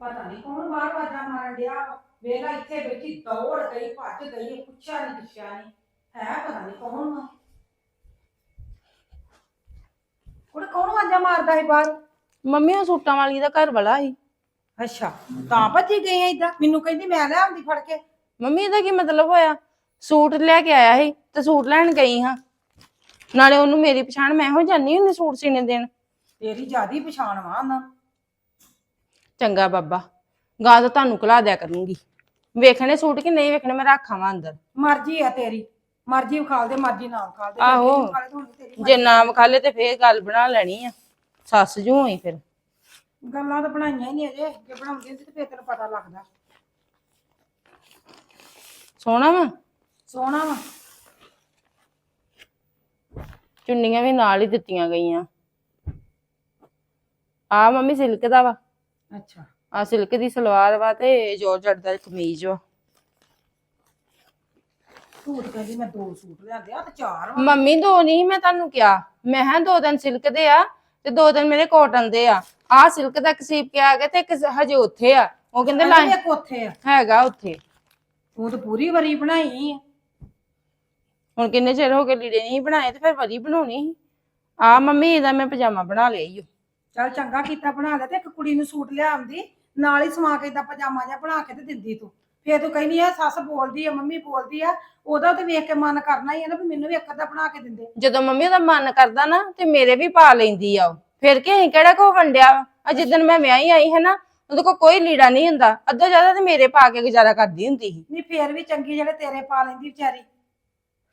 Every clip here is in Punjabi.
ਪਤਾ ਨਹੀਂ ਕੌਣ ਬਾਹਰ ਵਾਜਾ ਮਾਰਨ ਡਿਆ ਵਾ। ਵੇਲਾ ਇੱਥੇ ਬੈਠੀ ਦੌੜ ਗਈ ਭੱਜ ਗਈ ਪੁੱਛਿਆ ਨਹੀਂ ਪੁੱਛਿਆ ਨਹੀਂ ਹੈ ਪਤਾ ਨਹੀਂ ਕੌਣ ਵਾ। ਕੁੜੇ ਕੌਣ ਵਾਜਾ ਮਾਰਦਾ ਹੈ ਬਾਹਰ? ਮੰਮੀ ਉਹ ਸੂਟਾਂ ਵਾਲੀ ਦਾ ਘਰ ਵਾਲਾ ਸੀ। ਅੱਛਾ ਤਾਂ ਭੱਜੀ ਗਈ ਐ ਇਦਾਂ? ਮੈਨੂੰ ਕਹਿੰਦੀ ਮੈਂ ਲੈ ਆਉਂਦੀ ਫੜ ਕੇ। ਮੰਮੀ ਇਹਦਾ ਕੀ ਮਤਲਬ ਹੋਇਆ? ਸੂਟ ਲੈ ਕੇ ਆਇਆ ਸੀ ਤੇ ਸੂਟ ਲੈਣ ਗਈ ਹਾਂ। ਨਾਲੇ ਉਹਨੂੰ ਮੇਰੀ ਪਛਾਣ ਮੈਂ ਹੋ ਜਾਨੀ ਹੁੰਦੀ ਸੂਟ ਸੀਨੇ ਦੇਣ। ਤੇਰੀ ਜਿਆਦੀ ਪਛਾਣ ਵਾ ਨਾ। ਚੰਗਾ ਬਾਬਾ ਗਾਂ ਤਾਂ ਤੁਹਾਨੂੰ ਕਲਾ ਦਿਆ ਕਰੂੰਗੀ। ਵੇਖਣੇ ਸੂਟ ਕਿ ਨਹੀਂ ਵੇਖਣੇ ਮੈਂ ਰੱਖਾਂ ਅੰਦਰ। ਮਰਜ਼ੀ ਆ ਤੇਰੀ ਮਰਜ਼ੀ ਵਿਖਾਲ ਦੇ ਮਰਜ਼ੀ ਨਾ ਵਿਖਾਲ ਦੇ। ਆਹੋ। ਜਿਹੜੀ ਵਿਖਾਲੇ ਤਾਂ ਹੁਣ ਤੇਰੀ ਜੇ ਨਾ ਵਿਖਾਲੇ ਤੇ ਫੇਰ ਗੱਲ ਬਣਾ ਲੈਣੀ ਆ। ਸੱਸ ਜੂ ਹੋਈ ਫਿਰ। ਗੱਲਾਂ ਤਾਂ ਬਣਾਈਆਂ ਹੀ ਨਹੀਂ ਅਜੇ ਜੇ ਬਣਾਉਂਦੀ ਹੁੰਦੀ ਤੇ ਫੇਰ ਤੈਨੂੰ ਪਤਾ ਲੱਗਦਾ। ਸੋਹਣਾ ਵਾ? ਸੋਹਣਾ ਵਾ। ਚੁੰਨੀਆਂ ਵੀ ਨਾਲ ਹੀ ਦਿੱਤੀਆਂ ਗਈਆਂ। ਆ ਮੰਮੀ ਸਿਲਕ ਦਾ ਵਾ। ਅੱਛਾ। ਆ ਸਿਲਕ ਦੀ ਸਲਵਾਰ ਵਾ ਤੇ ਜੋਰਜਟ ਦਾ ਕਮੀਜ਼ ਵਾ। ਸੂਟ ਕਹਿੰਦੀ ਮੈਂ ਦੋ ਸੂਟ ਲਿਆਂਦੇ ਆ ਤੇ ਚਾਰ ਵਾ। ਮੰਮੀ ਦੋ ਨਹੀਂ ਮੈਂ ਤੁਹਾਨੂੰ ਕਿਹਾ। ਮੈਂ ਹਾਂ ਦੋ ਦਿਨ ਸਿਲਕ ਦੇ ਆ ਤੇ ਦੋ ਦਿਨ ਮੇਰੇ ਕਾਟਨ ਦੇ ਆ। ਆ ਸਿਲਕ ਦਾ ਕਸੀਬ ਕੇ ਆ ਗਿਆ ਤੇ ਇੱਕ ਹਜੇ ਉੱਥੇ ਆ। ਉਹ ਕਹਿੰਦੇ ਲਾਈ ਇੱਕ ਉੱਥੇ ਆ। ਹੈਗਾ ਉੱਥੇ। ਤੂੰ ਤਾਂ ਪੂਰੀ ਵਰੀ ਬਣਾਈ ਆ। ਹੁਣ ਕਿੰਨੇ ਚਿਰ ਹੋ ਗਏ ਲੀੜੇ ਨਹੀਂ ਬਣਾਏ ਤੇ ਫਿਰ ਵਰੀ ਬਣਾਉਣੀ ਸੀ। ਆ ਮੰਮੀ ਇਹਦਾ ਮੈਂ ਪਜਾਮਾ ਬਣਾ ਲਿਆ ਈ ਓ। ਚੱਲ ਚੰਗਾ ਕੀਤਾ ਬਣਾ ਲਿਆ ਤੇ ਇੱਕ ਕੁੜੀ ਨੂੰ ਸੂਟ ਲਿਆਉਂਦੀ ਨਾਲ ਹੀ ਸਵਾ ਕੇ ਏਦਾਂ ਪਜਾਮਾ ਜਿਹਾ ਬਣਾ ਕੇ ਤੇ ਦਿੰਦੀ ਤੂੰ। ਫੇਰ ਤੂੰ ਕਹਿੰਦੀ ਆ ਸੱਸ ਬੋਲਦੀ ਆ ਮੰਮੀ ਬੋਲਦੀ ਆ ਉਹਦਾ ਤੇ ਵੇਖ ਕੇ ਮਨ ਕਰਨਾ ਹੀ ਆ ਨਾ ਵੀ ਮੈਨੂੰ ਵੀ ਇੱਕ ਅੱਧਾ ਬਣਾ ਕੇ ਦਿੰਦੇ। ਜਦੋਂ ਮੰਮੀ ਉਹਦਾ ਮਨ ਕਰਦਾ ਨਾ ਤੇ ਮੇਰੇ ਵੀ ਪਾ ਲੈਂਦੀ ਆ ਉਹ। ਫਿਰ ਕਿ ਅਸੀਂ ਕਿਹੜਾ ਕੋ ਵੰਡਿਆ ਆ ਜਿੱਦਣ ਮੈਂ ਵਿਆਹੀ ਆਈ ਹੈ ਨਾ ਉਹਦੇ ਕੋਲ ਕੋਈ ਲੀੜਾ ਨਹੀਂ ਹੁੰਦਾ। ਅੱਧੋ ਜ਼ਿਆਦਾ ਤੇ ਮੇਰੇ ਪਾ ਕੇ ਗੁਜ਼ਾਰਾ ਕਰਦੀ ਹੁੰਦੀ ਸੀ। ਨਹੀਂ ਫੇਰ ਵੀ ਚੰਗੀ ਜਿਹੜੇ ਤੇਰੇ ਪਾ ਲੈਂਦੀ ਵਿਚਾਰੀ।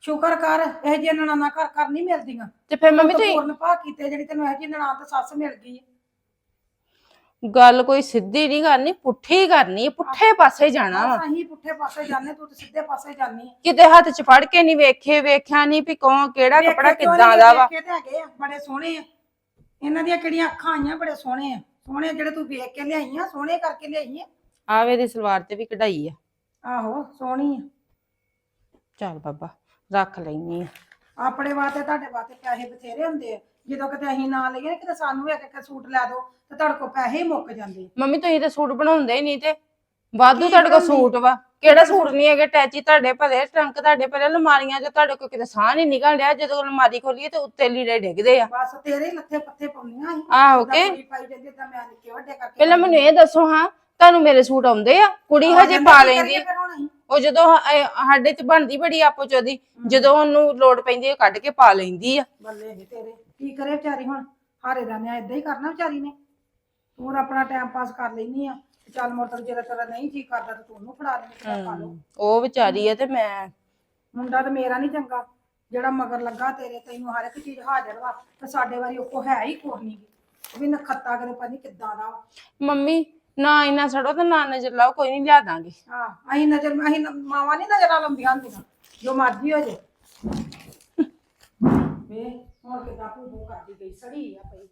ਸ਼ੁਕਰ ਕਰ ਇਹ ਜਿਹੇ ਨਣਾਨਾ ਘਰ ਘਰ ਨਹੀਂ ਮਿਲਦੀਆਂ। ਤੇ ਫਿਰ ਮੰਮੀ ਤੂੰ ਪੂਰਨ ਭਾ ਕੀਤੇ ਜਿਹੜੀ ਤੈਨੂੰ ਇਹ ਜਿਹੀ ਨਣਾਨ ਤੇ ਸੱਸ ਮਿਲ ਗਈ ਹੈ। ਗੱਲ ਕੋਈ ਸਿੱਧੀ ਨਹੀਂ ਕਰਨੀ ਪੁੱਠੀ ਕਰਨੀ ਪੁੱਠੇ ਪਾਸੇ ਜਾਣਾ ਵਾ। ਅਸੀਂ ਪੁੱਠੇ ਪਾਸੇ ਜਾਂਦੇ ਤੂੰ ਤੇ ਸਿੱਧੇ ਪਾਸੇ ਜਾਂਦੀ ਹੈ। ਕਿਤੇ ਹੱਥ 'ਚ ਫੜ ਕੇ ਨਹੀਂ ਵੇਖੇ ਵੇਖਿਆ ਨਹੀਂ ਵੀ ਕੌਣ ਕਿਹੜਾ ਕੱਪੜਾ ਵੇਖੇ ਕਿਉਂ ਕਿੱਦਾਂ ਦਾ ਵਾ। ਵੇਖੇ ਤੇ ਹੈਗੇ ਆ ਬੜੇ ਸੋਹਣੇ ਆ। ਇਹਨਾਂ ਦੀਆਂ ਕਿਹੜੀਆਂ ਅੱਖਾਂ ਆਈਆਂ ਬੜੇ ਸੋਹਣੇ ਆ। ਸੋਹਣੇ ਜਿਹੜੇ ਤੂੰ ਵੇਖ ਕੇ ਲਿਆਈਆਂ ਸੋਹਣੇ ਕਰਕੇ ਲਿਆਈਆਂ ਆਵੇ ਦੀ ਸਲਵਾਰ ਤੇ ਵੀ ਕਢਾਈ ਆ। ਆਹੋ ਸੋਹਣੀ ਆ। ਚੱਲ ਬਾਬਾ। ਰੱਖ ਲੈਣੀ ਆ। ਆਪਣੇ ਵਾਸਤੇ ਤੁਹਾਡੇ ਵਾਸਤੇ ਪੈਸੇ ਬਥੇਰੇ ਹੁੰਦੇ ਆ। ਜਦੋਂ ਕਿਤੇ ਅਸੀਂ ਨਾ ਲਈਏ ਕਿਤੇ ਸਾਨੂੰ ਇੱਕ ਇੱਕ ਸੂਟ ਲੈ ਦਿਓ ਤੇ ਤੁਹਾਡੇ ਕੋਲ ਪੈਸੇ ਹੀ ਮੁੱਕ ਜਾਂਦੇ ਮੰਮੀ ਤੁਸੀਂ ਤੇ ਸੂਟ ਬਣਾਉਂਦੇ ਹੀ ਨਹੀਂ ਤੇ ਵਾਧੂ ਤੁਹਾਡੇ ਕੋਲ? ਸੂਟ ਵਾ। ਕਿਹੜਾ ਸੂਟ ਨਹੀਂ ਹੈਗੇ ਟੈਚੀ ਤੁਹਾਡੇ ਭਰੇ ਟਰੰਕ ਤੁਹਾਡੇ ਭਰੇ ਅਲਮਾਰੀਆਂ 'ਚ ਤੁਹਾਡੇ ਕੋਲ ਕਿਤੇ ਸਾਹ ਨਹੀਂ ਨਿਕਲ ਰਿਹਾ ਜਦੋਂ ਅਲਮਾਰੀ ਖੋਲੀਏ ਤੇ ਉੱਤੇ ਲੀੜੇ ਡਿੱਗਦੇ ਆ। ਬਸ ਤੇਰੇ ਹੀ ਲੱਥੇ ਪੱਥੇ ਪਾਉਣੀਆਂ ਸੀ। ਆਹੋ ਕੇ? ਪਾਈ ਜਾਂਦੀ ਤਾਂ ਮੈਂ ਨਿੱਕੇ ਵੱਡੇ ਕਰਕੇ ਪਹਿਲਾਂ ਮੈਨੂੰ ਇਹ ਦੱਸੋ ਹਾਂ ਤੁਹਾਨੂੰ ਮੇਰੇ ਸੂਟ ਆਉਂਦੇ ਆ? ਕੁੜੀ ਹਜੇ ਪਾ ਲੈਂਦੀ ਉਹ ਜਦੋਂ ਸਾਡੇ ਚ ਬਣਦੀ ਬੜੀ ਆਪੋ ਚ ਉਹਦੀ ਜਦੋਂ ਉਹਨੂੰ ਲੋੜ ਪੈਂਦੀ ਹੈ ਕੱਢ ਕੇ ਪਾ ਲੈਂਦੀ ਆ। ਬੱਲੇ ਨੀ ਤੇਰੇ ਕੀ ਕਰੇ ਵਿਚਾਰੀ ਹੁਣ? ਹਾਰੇ ਦਾ ਨਿਆਂ ਇਦਾਂ ਹੀ ਕਰਨਾ ਵਿਚਾਰੀ ਨੇ। ਤੂੰ ਆਪਣਾ ਟਾਈਮ ਪਾਸ ਕਰ ਲੈਨੀ ਆ। ਤੇ ਚੱਲ ਮੋਟਰ ਜਿਹੜਾ ਤੇਰਾ ਨਹੀਂ ਜੀ ਕਰਦਾ ਤੇ ਤੂੰ ਉਹਨੂੰ ਫੜਾ ਦੇ ਲਓ। ਉਹ ਵਿਚਾਰੀ ਆ ਤੇ ਮੈਂ ਮੁੰਡਾ ਤਾਂ ਮੇਰਾ ਨਹੀਂ ਚੰਗਾ। ਜਿਹੜਾ ਮਗਰ ਲੱਗਾ ਤੇਰੇ ਤੈਨੂੰ ਹਰ ਇੱਕ ਚੀਜ਼ ਹਾਜ਼ਰ ਵਾ ਤੇ ਸਾਡੇ ਵਾਰੀ ਉਹ ਕੋ ਹੈ ਹੀ ਕੁਛ ਨਹੀਂ ਵੀ ਨਖੱਤਾ ਕਰੇ ਪਤਾ ਨੀ ਕਿੱਦਾਂ ਦਾ ਵਾ। ਮੰਮੀ ਨਾ ਇੰਨਾ ਛੜੋ ਤੇ ਨਾ ਨਜ਼ਰ ਲਾਓ ਕੋਈ ਨਹੀਂ ਲਿਆ ਦਾਂਗੇ। ਹਾਂ ਅਸੀਂ ਨਜ਼ਰ ਅਸੀਂ ਨ- ਮਾਵਾਂ ਨਹੀਂ ਨਜ਼ਰਾਂ ਲਾਉਂਦੀਆਂ ਹੁੰਦੀਆਂ ਜੋ ਮਰਜ਼ੀ ਹੋ ਜੇ। ਵੇ ਹੁਣ ਕਿਦਾਂ ਭੂ ਕਰਦੀ ਗਈ ਸੜੀ ਆ ਪਈ।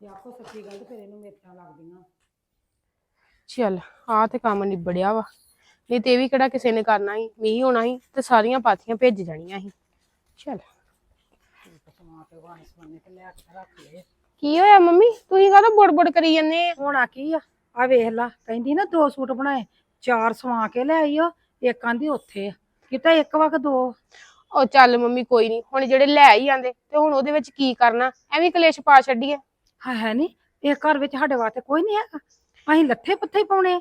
ਜੇ ਆਖੋ ਸੱਚੀ ਗੱਲ ਤੇ ਫਿਰ ਇਹਨੂੰ ਮੇਥਾਂ ਲੱਗਦੀਆਂ। ਚੱਲ ਆ ਤੇ ਕੰਮ ਨਿਬੜਿਆ ਵਾ। ਨਹੀਂ ਤੇ ਇਹ ਵੀ ਕਿਹੜਾ ਕਿਸੇ ਨੇ ਕਰਨਾ ਸੀ ਮੀਂਹ ਹੋਣਾ ਸੀ ਤੇ ਸਾਰੀਆਂ ਪਾਥੀਆਂ ਭੇਜ ਜਾਣੀਆਂ ਸੀ। ਚੱਲ। ਸਮਾਂ ਤੇ ਵਾਣਸ ਬੰਨੇ ਤੇ ਲੈ ਕੇ ਰੱਖ ਲਏ। ਕੀ ਹੋਇਆ ਮੰਮੀ? ਤੁਸੀਂ ਕਾਹਦਾ ਬੁੜ ਕਰੀ ਜਾਂਦੇ ਆ? ਹੁਣ ਕੀ ਆ? ਆ ਵੇਖ ਲਾ ਕਹਿੰਦੀ ਨਾ ਦੋ ਸੂਟ ਬਣਾਏ ਚਾਰ ਸਵਾ ਕੇ ਲੈ ਆਈਓ ਇੱਕ ਆਂਦੀ ਉੱਥੇ ਆ। ਕਿਤਾ ਇੱਕ ਵਕ ਦੋ? ਉਹ ਚੱਲ ਮੰਮੀ ਕੋਈ ਨਹੀਂ ਹੁਣ ਜਿਹੜੇ ਲੈ ਹੀ ਆਂਦੇ ਤੇ ਹੁਣ ਉਹਦੇ ਵਿੱਚ ਕੀ ਕਰਨਾ? ਐਵੇਂ ਕਲੇਸ਼ ਪਾ ਛੱਡੀਏ। ਹੈ ਹੈ ਨਹੀਂ ਇਹ ਘਰ ਵਿੱਚ ਸਾਡੇ ਵਾਸਤੇ ਕੋਈ ਨਹੀਂ ਹੈਗਾ। ਅਸੀਂ ਲੱਥੇ ਪੱਥੇ ਹੀ ਪਾਉਣੇ ਆ।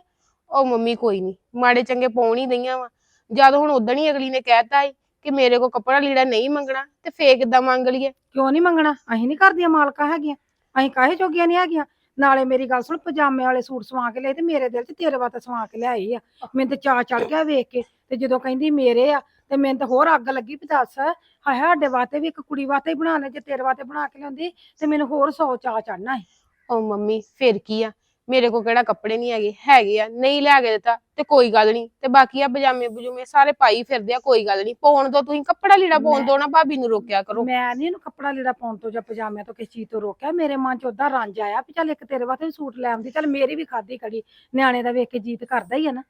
ਉਹ ਮੰਮੀ ਕੋਈ ਨਹੀਂ ਮਾੜੇ ਚੰਗੇ ਪਾਉਣ ਹੀ ਦਈਆਂ ਵਾ। ਜਦ ਹੁਣ ਉਦਣ ਹੀ ਅਗਲੀ ਨੇ ਕਹਿਤਾ ਈ ਕਿ ਮੇਰੇ ਕੋ ਕੱਪੜਾ ਲੀੜਾ ਨਹੀਂ ਮੰਗਣਾ ਤੇ ਫੇਰ ਕਿੱਦਾਂ ਮੰਗ ਲਈਏ? ਕਿਉਂ ਨਹੀਂ ਮੰਗਣਾ? ਅਸੀਂ ਨਹੀਂ ਕਰਦੀਆਂ ਮਾਲਕਾਂ ਹੈਗੀਆਂ। ਅਸੀਂ ਕਾਹੇ ਜੋਗੀਆਂ ਨਹੀਂ ਹੈਗੀਆਂ? ਨਾਲੇ ਮੇਰੀ ਗੱਲ ਸੁਣ, ਪਜਾਮੇ ਵਾਲੇ ਸੂਟ ਸਵਾ ਕੇ ਲਏ ਤੇ ਮੇਰੇ ਦਿਲ 'ਚ ਤੇਰੇ ਵਾਸਤੇ ਸਵਾ ਕੇ ਲਿਆਈ ਆ। ਮੈਨੂੰ ਤੇ ਚਾਹ ਚੜ ਗਿਆ ਵੇਖ ਕੇ ਤੇ ਜਦੋਂ ਕਹਿੰਦੀ ਮੇਰੇ ਆ ਤੇ ਮੈਨੂੰ ਤਾਂ ਹੋਰ ਅੱਗ ਲੱਗੀ ਵੀ ਦੱਸ, ਹਾਏ ਸਾਡੇ ਵਾਸਤੇ ਵੀ ਇੱਕ ਕੁੜੀ ਵਾਸਤੇ ਹੀ ਬਣਾ ਲੈ ਜੇ ਤੇਰੇ ਵਾਸਤੇ ਬਣਾ ਕੇ ਲਿਆਉਂਦੀ ਤੇ ਮੈਨੂੰ ਹੋਰ ਸੌ ਚਾਹ ਚੜਨਾ ਸੀ। ਉਹ ਮੰਮੀ, ਫੇਰ ਕੀ ਆ? ਮੇਰੇ ਕੋ ਕਿਹੜਾ ਕੱਪੜੇ ਨਹੀਂ ਹੈਗੇ ਹੈਗੇ ਆ ਨਹੀਂ ਲਿਆ ਕੇ ਦਿੱਤਾ ਤੇ ਕੋਈ ਗੱਲ ਨਹੀਂ। ਤੇ ਬਾਕੀ ਆ ਪਜਾਮੇ ਪਜੂਮੇ ਸਾਰੇ ਪਾਈ ਫਿਰਦੇ ਆ ਕੋਈ ਗੱਲ ਨਹੀਂ। ਪਾਉਣ ਦੋ ਤੁਸੀਂ ਕੱਪੜਾ ਲੀੜਾ ਪਾਉਣ ਦੋ ਨਾ ਭਾਬੀ ਨੂੰ ਰੋਕਿਆ ਕਰੋ। ਮੈਂ ਨਹੀਂ ਇਹਨੂੰ ਕੱਪੜਾ ਲੀੜਾ ਪਾਉਣ ਤੋਂ ਜਾਂ ਪਜਾਮਿਆਂ ਤੋਂ ਕਿਸੇ ਚੀਜ਼ ਤੋਂ ਰੋਕਿਆ। ਮੇਰੇ ਮਨ 'ਚ ਉਦਾਂ ਰੰਜ ਆਇਆ ਵੀ ਚੱਲ ਇੱਕ ਤੇਰੇ ਵਾਸਤੇ ਵੀ ਸੂਟ ਲੈ ਆਉਂਦੀ ਚੱਲ ਮੇਰੀ ਵੀ ਖਾਦੀ ਕੜੀ ਨਿਆਣੇ ਦਾ ਵੇਖ ਕੇ ਜੀਤ ਕਰਦਾ ਹੀ ਆ ਨਾ।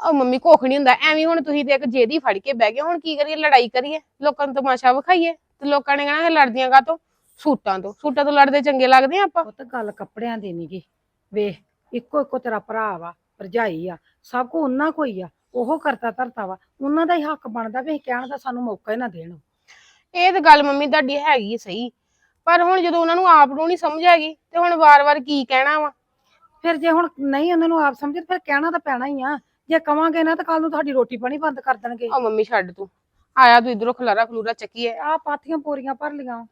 ਉਹ ਮੰਮੀ ਕੁੱਖ ਨਹੀਂ ਹੁੰਦਾ ਐਵੇਂ ਹੁਣ ਤੁਸੀਂ ਤੇ ਇੱਕ ਜੇਦੀ ਫੜ ਕੇ ਬਹਿ ਗਏ ਹੁਣ ਕੀ ਕਰੀਏ ਲੜਾਈ ਕਰੀਏ। ਲੋਕਾਂ ਨੂੰ ਤਮਾਸ਼ਾ ਵਿਖਾਈਏ ਤੇ ਲੋਕਾਂ ਨੇ ਕਹਿਣਾ ਇਹ ਲੜਦੀਆਂ ਕਾਤੋਂ ਸੂਟਾਂ ਤੋਂ। ਸੂਟਾਂ ਤੋਂ ਲੜਦੇ ਚੰਗੇ ਲੱਗਦੇ ਆ ਆਪਾਂ? ਉਹ ਤਾਂ ਗੱਲ ਕੱਪੜਿਆਂ ਦੀ ਨੀ ਵੇਖ ਇੱਕੋ ਇੱਕੋ ਤੇਰਾ ਭਰਾ ਵਾ ਭਰਜਾਈ ਆ ਸਭ ਕੋ ਉਹਨਾਂ ਕੋਈ ਆ ਉਹ ਕਰਤਾ ਧਰਤਾ ਵਾ ਉਹਨਾਂ ਦਾ ਹੀ ਹੱਕ ਬਣਦਾ ਵੀ ਅਸੀਂ ਕਹਿਣ ਦਾ ਸਾਨੂੰ ਮੌਕਾ ਹੀ ਨਾ ਦੇਣ। ਇਹ ਤਾਂ ਗੱਲ ਮੰਮੀ ਤੁਹਾਡੀ ਹੈਗੀ ਸਹੀ ਪਰ ਹੁਣ ਜਦੋਂ ਉਹਨਾਂ ਨੂੰ ਆਪ ਨੂੰ ਨਹੀਂ ਸਮਝ ਆਗੀ ਤੇ ਹੁਣ ਵਾਰ-ਵਾਰ ਕੀ ਕਹਿਣਾ ਵਾ? ਫਿਰ ਜੇ ਹੁਣ ਨਹੀਂ ਉਹਨਾਂ ਨੂੰ ਆਪ ਸਮਝੇ ਫਿਰ ਕਹਿਣਾ ਤਾਂ ਪੈਣਾ ਹੀ ਆ। ਜੇ ਕਵਾਂਗੇ ਨਾ ਤਾਂ ਕੱਲ ਨੂੰ ਤੁਹਾਡੀ ਰੋਟੀ ਪਾਣੀ ਬੰਦ ਕਰ ਦੇਣਗੇ। ਆ ਮੰਮੀ ਛੱਡ ਤੂੰ ਆਇਆ ਤੂੰ ਇਧਰੋਂ ਖਲਾਰਾ ਖਲੂਰਾ ਚੱਕੀਏ। ਆ ਪਾਥੀਆਂ ਪੂਰੀਆਂ ਭਰ ਲੀਆਂ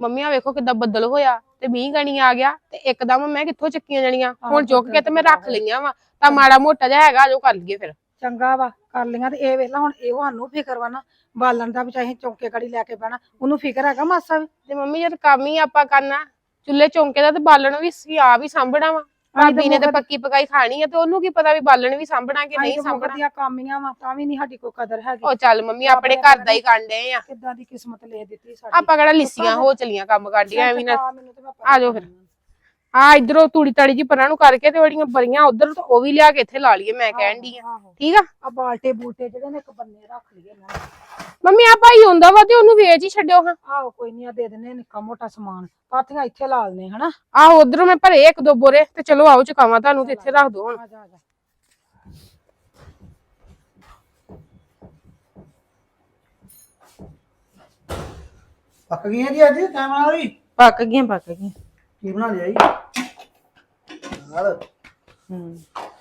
ਮੰਮੀ ਆ ਵੇਖੋ ਕਿੱਦਾਂ ਬੱਦਲ ਹੋਇਆ ਤੇ ਮੀਂਹ ਗਣੀ ਆ ਗਿਆ ਤੇ ਇੱਕਦਮ ਮੈਂ ਕਿੱਥੋਂ ਚੱਕੀਆਂ ਜਾਣੀਆਂ? ਹੁਣ ਚੁੱਕ ਕੇ ਤੇ ਮੈਂ ਰੱਖ ਲਈਆਂ ਵਾ ਤਾਂ ਮਾੜਾ ਮੋਟਾ ਜਿਹਾ ਹੈਗਾ ਜੋ ਕਰ ਲਈਏ ਫਿਰ। ਚੰਗਾ ਵਾ ਕਰ ਲੀਆਂ ਤੇ ਇਹ ਵੇਲਾ ਹੁਣ ਇਹ ਸਾਨੂੰ ਫਿਕਰ ਵਾ ਨਾ ਬਾਲਣ ਦਾ ਵੀ ਚਾਹੇ ਚੌਂਕੇ ਗੜੀ ਲੈ ਕੇ ਬਹਿਣਾ ਉਹਨੂੰ ਫਿਕਰ ਹੈਗਾ ਮਾਸਾ ਵੀ। ਤੇ ਮੰਮੀ ਜਦ ਕੰਮ ਹੀ ਆਪਾਂ ਕਰਨਾ ਚੁੱਲ੍ਹੇ ਚੌਂਕੇ ਦਾ ਤੇ ਬਾਲਣ ਵੀ ਅਸੀਂ ਆਪ ਹੀ ਸਾਂਭਣਾ ਵਾ। ਭਾਬੀ ਨੇ ਤੇ ਪੱਕੀ ਪਕਾਈ ਖਾਣੀ ਆ ਤੇ ਉਹਨੂੰ ਕੀ ਪਤਾ ਵੀ ਬਾਲਣ ਵੀ ਸਾਂਭਣਾ ਕਿ ਨਹੀਂ ਸਾਂਭਣਾ। ਦੀਆਂ ਕਾਮੀਆਂ ਵਾ ਤਾਂ ਵੀ ਨਹੀਂ ਸਾਡੀ ਕੋਈ ਕਦਰ ਹੈਗੀ। ਉਹ ਚੱਲ ਮੰਮੀ ਆਪਣੇ ਘਰ ਦਾ ਹੀ ਕਾਂਡੇ ਆ। ਕਿੱਦਾਂ ਦੀ ਕਿਸਮਤ ਲੈ ਦਿੱਤੀ ਸਾਡੀ। ਆਪਾਂ ਕਿਹੜਾ ਲਿੱਸੀਆਂ ਹੋ ਚਲੀਆਂ ਕੰਮ ਕਾਂਡੀਆਂ ਐਵੇਂ ਨਾ ਆ ਜਾਓ ਫਿਰ। ਆ ਇਧਰੋਂ ਤੂੜੀ ਤਾੜੀ ਜੀ ਪਰਾਂ ਨੂੰ ਕਰਕੇ ਤੇ ਉਹੜੀਆਂ ਬਰੀਆਂ ਉਧਰ ਤੋਂ ਉਹ ਵੀ ਲਿਆ ਕੇ ਇੱਥੇ ਲਾ ਲਈਏ ਮੈਂ ਕਹਿਣ ਦੀ ਆ। ਆਹੋ। ਠੀਕ ਆ? ਆ ਬਾਲਟੇ ਬੂਲਟੇ ਜਿਹੜੇ ਨੇ ਇੱਕ ਬੰਨੇ ਰੱਖ ਲਈਏ ਨਾ। ਮੰਮੀ ਆ ਭਾਈ ਹੁੰਦਾ ਵਾ ਤੇ ਉਹਨੂੰ ਵੇਚ ਹੀ ਛੱਡਿਓ ਹਾਂ। ਆਹੋ ਕੋਈ ਨਹੀਂ ਆ ਦੇ ਦਿੰਨੇ ਆ ਨਿੱਕਾ ਮੋਟਾ ਸਮਾਨ। ਪਾਥੀਆਂ ਇੱਥੇ ਲਾ ਲਨੇ ਹਨਾ? ਆਹੋ ਉਧਰੋਂ ਮੈਂ ਭਰੇ ਇੱਕ ਦੋ ਬੋਰੇ ਤੇ ਚਲੋ ਆਓ ਚੁਕਾਵਾਂ ਤੁਹਾਨੂੰ ਤੇ ਇੱਥੇ ਰੱਖ ਦੋ ਹੁਣ। ਆ ਜਾ ਆ ਜਾ। ਪੱਕ ਗਈਆਂ ਜੀ ਅੱਜ ਨਾਲ ਹੀ ਪੱਕ ਗਈਆਂ ਪੱਕ ਗਈਆਂ। ਕੀ ਬਣਾ ਲਿਆ ਜੀ? ਨਾਲ। ਹੂੰ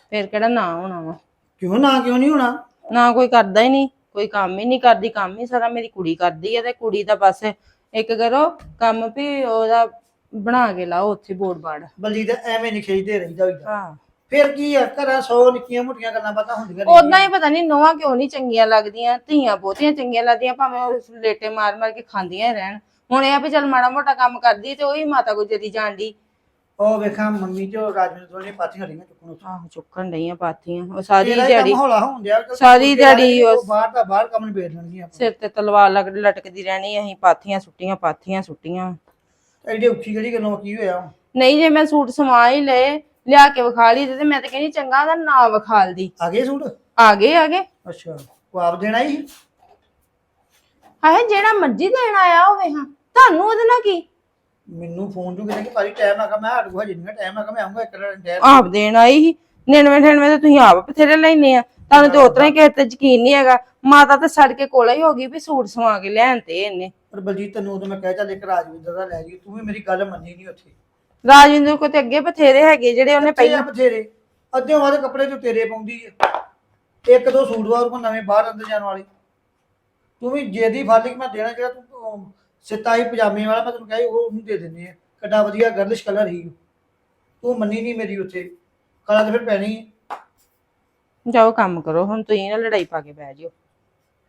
ਫਿਰ ਕਿਹੜਾ ਨਾ ਹੋਣਾ ਵਾ। ਕਿਉਂ ਨਾ ਕਿਉਂ ਨਹੀਂ ਹੋਣਾ? ਨਾ ਕੋਈ ਕਰਦਾ ਹੀ ਨਹੀਂ ਕੋਈ ਕੰਮ ਹੀ ਨਹੀਂ ਕਰਦੀ ਕੰਮ ਹੀ ਸਾਰਾ ਮੇਰੀ ਕੁੜੀ ਕਰਦੀ ਆ ਤੇ ਕੁੜੀ ਦਾ ਬਸ ਇੱਕ ਕਰੋ ਕੰਮ ਵੀ ਉਹਦਾ ਬਣਾ ਕੇ ਲਾਓ ਉੱਥੇ ਬੋਰਡ ਬਾੜ। ਬਲਜੀਤ ਐਵੇਂ ਨਹੀਂ ਖੇਚਦੇ ਰਹਿੰਦਾ ਹੋਈਦਾ। ਹਾਂ। ਫਿਰ ਕੀ ਆ ਘਰਾਂ ਸੌ ਨਿੱਕੀਆਂ ਮੋਟੀਆਂ ਗੱਲਾਂ ਪਤਾ ਹੁੰਦੀਆਂ ਉਦਾਂ ਹੀ ਪਤਾ ਨਹੀਂ ਨੋਹਾਂ ਕਿਉਂ ਨਹੀਂ ਚੰਗੀਆਂ ਲੱਗਦੀਆਂ ਧੀਆਂ ਬਹੁਤੀਆਂ ਚੰਗੀਆਂ ਲੱਗਦੀਆਂ ਭਾਵੇਂ ਉਹ ਲੇਟੇ ਮਾਰ ਮਾਰ ਕੇ ਖਾਂਦੀਆਂ ਹੀ ਰਹਿਣ। ਹੁਣ ਇਹ ਆ ਵੀ ਚੱਲ ਮਾੜਾ ਮੋਟਾ ਕੰਮ ਕਰਦੀ ਤੇ ਉਹੀ ਮਾਤਾ ਗੁਜਰੀ ਜਾਂਦੀ ਉਹ ਵੇਖਾਂ ਮੰਮੀ ਉਹ ਰਾਜਵਿੰਦਰ ਦੋਨੇ ਪਾਥੀਆਂ ਰਹੀਆਂ ਚੁੱਕਣ ਉੱਥੇ। ਆਹੋ ਚੁੱਕਣ ਡਈਆਂ ਪਾਥੀਆਂ। ਉਹ ਸਾਰੀ ਦਿਹਾੜੀ ਹੌਲਾ ਸਾਰੀ ਦਿਹਾੜੀ ਉਸ- ਬਾਹਰ ਦਾ ਬਾਹਰ ਕੰਮ ਨਿਬੇੜ ਲੈਣਗੀਆਂ ਸਿਰ ਤੇ ਤਲਵਾਰ ਲਗ ਲਟਕਦੀ ਰਹਿਣੀ ਅਸੀਂ ਪਾਥੀਆਂ ਸੁੱਟੀਆਂ ਪਾਥੀਆਂ ਸੁੱਟੀਆਂ। ਐਡੀ ਔਖੀ ਕਿਹੜੀ ਗੱਲੋਂ ਕੀ ਹੋਇਆ? ਨਹੀਂ ਜੇ ਮੈਂ ਸੂਟ ਸਮਾ ਹੀ ਲਏ ਲਿਆ ਕੇ ਵਿਖਾ ਲਈ ਤੇ ਮੈਂ ਤਾਂ ਕਹਿੰਦੀ ਚੰਗਾ ਉਹਦਾ ਨਾ ਵਿਖਾਲਦੀ। ਆ ਗਏ ਸੂਟ? ਆ ਗਏ ਆ ਗਏ। ਅੱਛਾ ਉਹ ਆਪ ਦੇਣਾ ਹੀ? ਹਾਏ ਜਿਹੜਾ ਮਰਜ਼ੀ ਦੇਣ ਆਇਆ ਹੋਵੇ ਹਾਂ। ਤੁਹਾਨੂੰ ਉਹਦੇ ਨਾਲ ਕੀ? ਮੈਨੂੰ ਫੋਨ ਤੋਂ ਕਹਿੰਦੇ ਕਿ ਭਾਜੀ ਟਾਈਮ ਹੈਗਾ ਮੈਂ ਹਟ ਕੋ ਹਜੇ ਨਹੀਂ ਟਾਈਮ ਹੈਗਾ ਮੈਂ ਆਉਂਗਾ ਇੱਕ ਦਿਨ ਆਪ ਦੇਣ ਆਈ ਸੀ। 99 99 ਤੇ ਤੁਸੀਂ ਆਪ ਬਥੇਰੇ ਲੈਨੇ ਆ। ਤੁਹਾਨੂੰ ਤੇ ਉਤਰਾ ਹੀ ਕਿਸੇ ਤੇ ਯਕੀਨ ਨਹੀਂ ਹੈਗਾ। ਮਾਤਾ ਤਾਂ ਸੜ ਕੇ ਕੋਲੇ ਹੀ ਹੋ ਗਈ ਵੀ ਸੂਟ ਸਵਾ ਕੇ ਲੈਣ ਤੇ ਇਹਨੇ। ਪਰ ਬਲਜੀਤ ਤੈਨੂੰ ਉਦੋਂ ਮੈਂ ਕਹਿ ਚੱਲ ਇੱਕ ਰਾਜਵਿੰਦਰ ਦਾ ਲੈ ਜੀ ਤੂੰ ਵੀ ਮੇਰੀ ਗੱਲ ਮੰਨੀ ਨਹੀਂ ਉੱਥੇ। ਰਾਜਿੰਦਰ ਕੋ ਤੇ ਅੱਗੇ ਬਥੇਰੇ ਹੈਗੇ ਜਿਹੜੇ ਉਹਨੇ ਪਹਿਲਾਂ ਬਥੇਰੇ। ਅੱਧੇ ਵਾਦੇ ਕੱਪੜੇ ਜੋ ਤੇਰੇ ਪਾਉਂਦੀ ਹੈ ਇੱਕ ਦੋ ਸੂਟ ਵਾਰ ਕੋ ਨਵੇਂ ਬਾਹਰ ਅੰਦਰ ਜਾਣ ਵਾਲੇ। ਤੂੰ ਵੀ ਜੇਦੀ ਕਿ ਮੈਂ ਦੇਣਾ ਜਿਹੜਾ ਤੂੰ ਅਮ, ਸਿੱਤਾ ਹੀ ਪਜਾਮੇ ਵਾਲਾ ਮੈਂ ਤੈਨੂੰ ਕਹੀ ਉਹ ਉਹਨੂੰ ਦੇ ਦਿੰਦੇ ਆ। ਕਿੱਡਾ ਵਧੀਆ ਗਰਲਿਸ਼ ਕਲਰ ਹੀ ਤੂੰ ਮੰਨੀ ਨਹੀਂ ਮੇਰੀ ਉੱਥੇ। ਕਲਾ ਤਾਂ ਫਿਰ ਪੈਣੀ ਹੈ ਜਾਓ ਕੰਮ ਕਰੋ ਹੁਣ ਤੁਸੀਂ ਨਾ ਲੜਾਈ ਪਾ ਕੇ ਬਹਿ ਜਿਓ।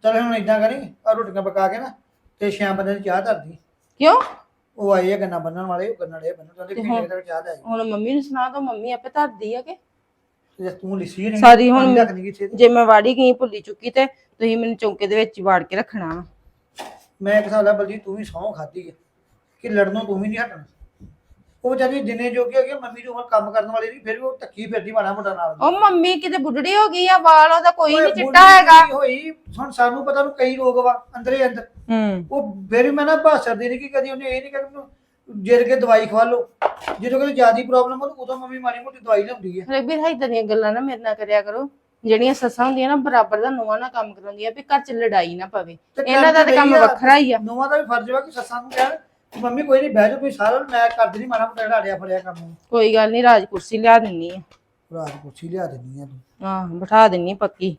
ਚੱਲ ਹੁਣ ਇਦਾਂ ਕਰੀ ਆ ਰੋਟੀਆਂ ਪਕਾ ਕੇ ਨਾ ਤੇ ਸ਼ਾਮ ਬੰਦੇ ਨੂੰ ਚਾਹ ਧਰਦੀ। ਕਿਉਂ? ਉਹ ਆਏ ਆ ਗੰਨਾ ਬੰਨਣ ਵਾਲੇ ਉਹ ਗੰਨਾ ਡੇ ਬੰਨਣ ਚਾਹਦੇ ਕਿ ਤੱਕ ਚਾਹ ਦੇ ਹੁਣ ਮੰਮੀ ਨੂੰ ਸੁਣਾ ਦੋ ਮੰਮੀ ਆਪੇ ਧਰਦੀ ਆ ਕਿ? ਤੇ ਤੂੰ ਲਿਸੀ ਨਹੀਂ ਸਾਰੀ ਹੁਣ- ਰੱਖਣੀ ਕਿੱਥੇ ਤੇ। ਜੇ ਮੈਂ ਵਾੜੀ ਗਈ ਭੁੱਲੀ ਚੁੱਕੀ ਤੇ ਤੁਸੀਂ ਮੈਨੂੰ ਚੌਂਕੇ ਦੇ ਵਿੱਚ ਹੀ ਵਾੜ ਕੇ ਰੱਖਣਾ ਵਾ। ਮੈਂ ਇੱਕ ਸਾਲਾ ਬਲਜੀ ਤੂੰ ਵੀ ਸਹੁੰ ਖਾਦੀ ਹੈ ਕਿ ਲੜਨੋਂ ਤੂੰ ਵੀ ਨਹੀਂ ਹਟਣਾ। ਉਹ ਵਿਚਾਰੀ ਦਿਨੇ ਜੋਗੀ ਹੈਗੀ ਆ, ਮੰਮੀ ਦੀ ਉਮਰ ਕੰਮ ਕਰਨ ਵਾਲੀ ਨਹੀਂ ਫਿਰ ਵੀ ਉਹ ਟੱਕੀ ਫਿਰਦੀ ਮਾੜਾ ਮੋਟਾ ਨਾਲ। ਉਹ ਮੰਮੀ ਕਿਤੇ ਬੁੱਢੜੀ ਹੋ ਗਈ ਆ ਵਾਲ ਉਹਦਾ ਕੋਈ ਨਹੀਂ ਚਿੱਟਾ ਹੈਗਾ। ਹੋਈ ਹੁਣ ਸਾਨੂੰ ਪਤਾ ਨੂੰ ਕਈ ਰੋਗ ਵਾ ਅੰਦਰੇ ਅੰਦਰ। ਹੂੰ। ਉਹ ਫਿਰ ਮੈਂ ਨਾ ਭਾਸਰ ਦੀ ਨਹੀਂ ਕਿ ਕਦੀ ਉਹਨੇ ਇਹ ਨਹੀਂ ਕਿਹਾ ਮੈਨੂੰ ਜਿਰ ਕੇ ਦਵਾਈ ਖਵਾ ਲਓ। ਜਦੋਂ ਕਦੇ ਜ਼ਿਆਦੀ ਪ੍ਰੋਬਲਮ ਹੋ ਉਦੋਂ ਮੰਮੀ ਮਾੜੀ ਮੋਟੀ ਦਵਾਈ ਲਿਆਉਂਦੀ ਹੈ ਰਬੀਰ ਹਾਈ ਦੀਆਂ ਗੱਲਾਂ ਨਾ ਮੇਰੇ ਨਾਲ ਕਰਿਆ ਕਰੋ। ਜਿਹੜੀਆਂ ਸੱਸਾਂ ਹੁੰਦੀਆਂ ਨਾ ਬਰਾਬਰ ਦਾ ਨੋਆ ਨਾਲ ਕੰਮ ਕਰਾਉਂਦੀਆਂ ਵੀ ਘਰ 'ਚ ਲੜਾਈ ਨਾ ਪਵੇ। ਤੇ ਇਹਨਾਂ ਦਾ ਤਾਂ ਕੰਮ ਕਰਦੀ ਰਹੀ ਆ। ਵੱਖਰਾ ਹੀ ਆ। ਨੂੰਹਾਂ ਦਾ ਵੀ ਫਰਜ਼ ਵਾ ਕਿ ਸੱਸਾਂ ਨੂੰ ਕਹਿਣ ਕਿ ਮੰਮੀ ਕੋਈ ਨਹੀਂ ਬਹਿ ਜਾ ਤੁਸੀਂ ਸਾਰਾ ਦਿਨ ਮੈਂ ਕਰਦੀ ਨਹੀਂ ਮਾੜਾ ਮੋਟਾ ਢਾੜਿਆ ਫੜਿਆ ਕੰਮ ਨੂੰ। ਕੋਈ ਗੱਲ ਨਹੀਂ ਰਾਜ ਕੁਰਸੀ ਲਿਆ ਦਿੰਨੀ ਆ। ਰਾਤ ਕੁਰਸੀ ਲਿਆ ਦਿੰਦੀ ਆ ਤੂੰ। ਆਹ ਬਿਠਾ ਦਿੰਨੀ ਪੱਕੀ।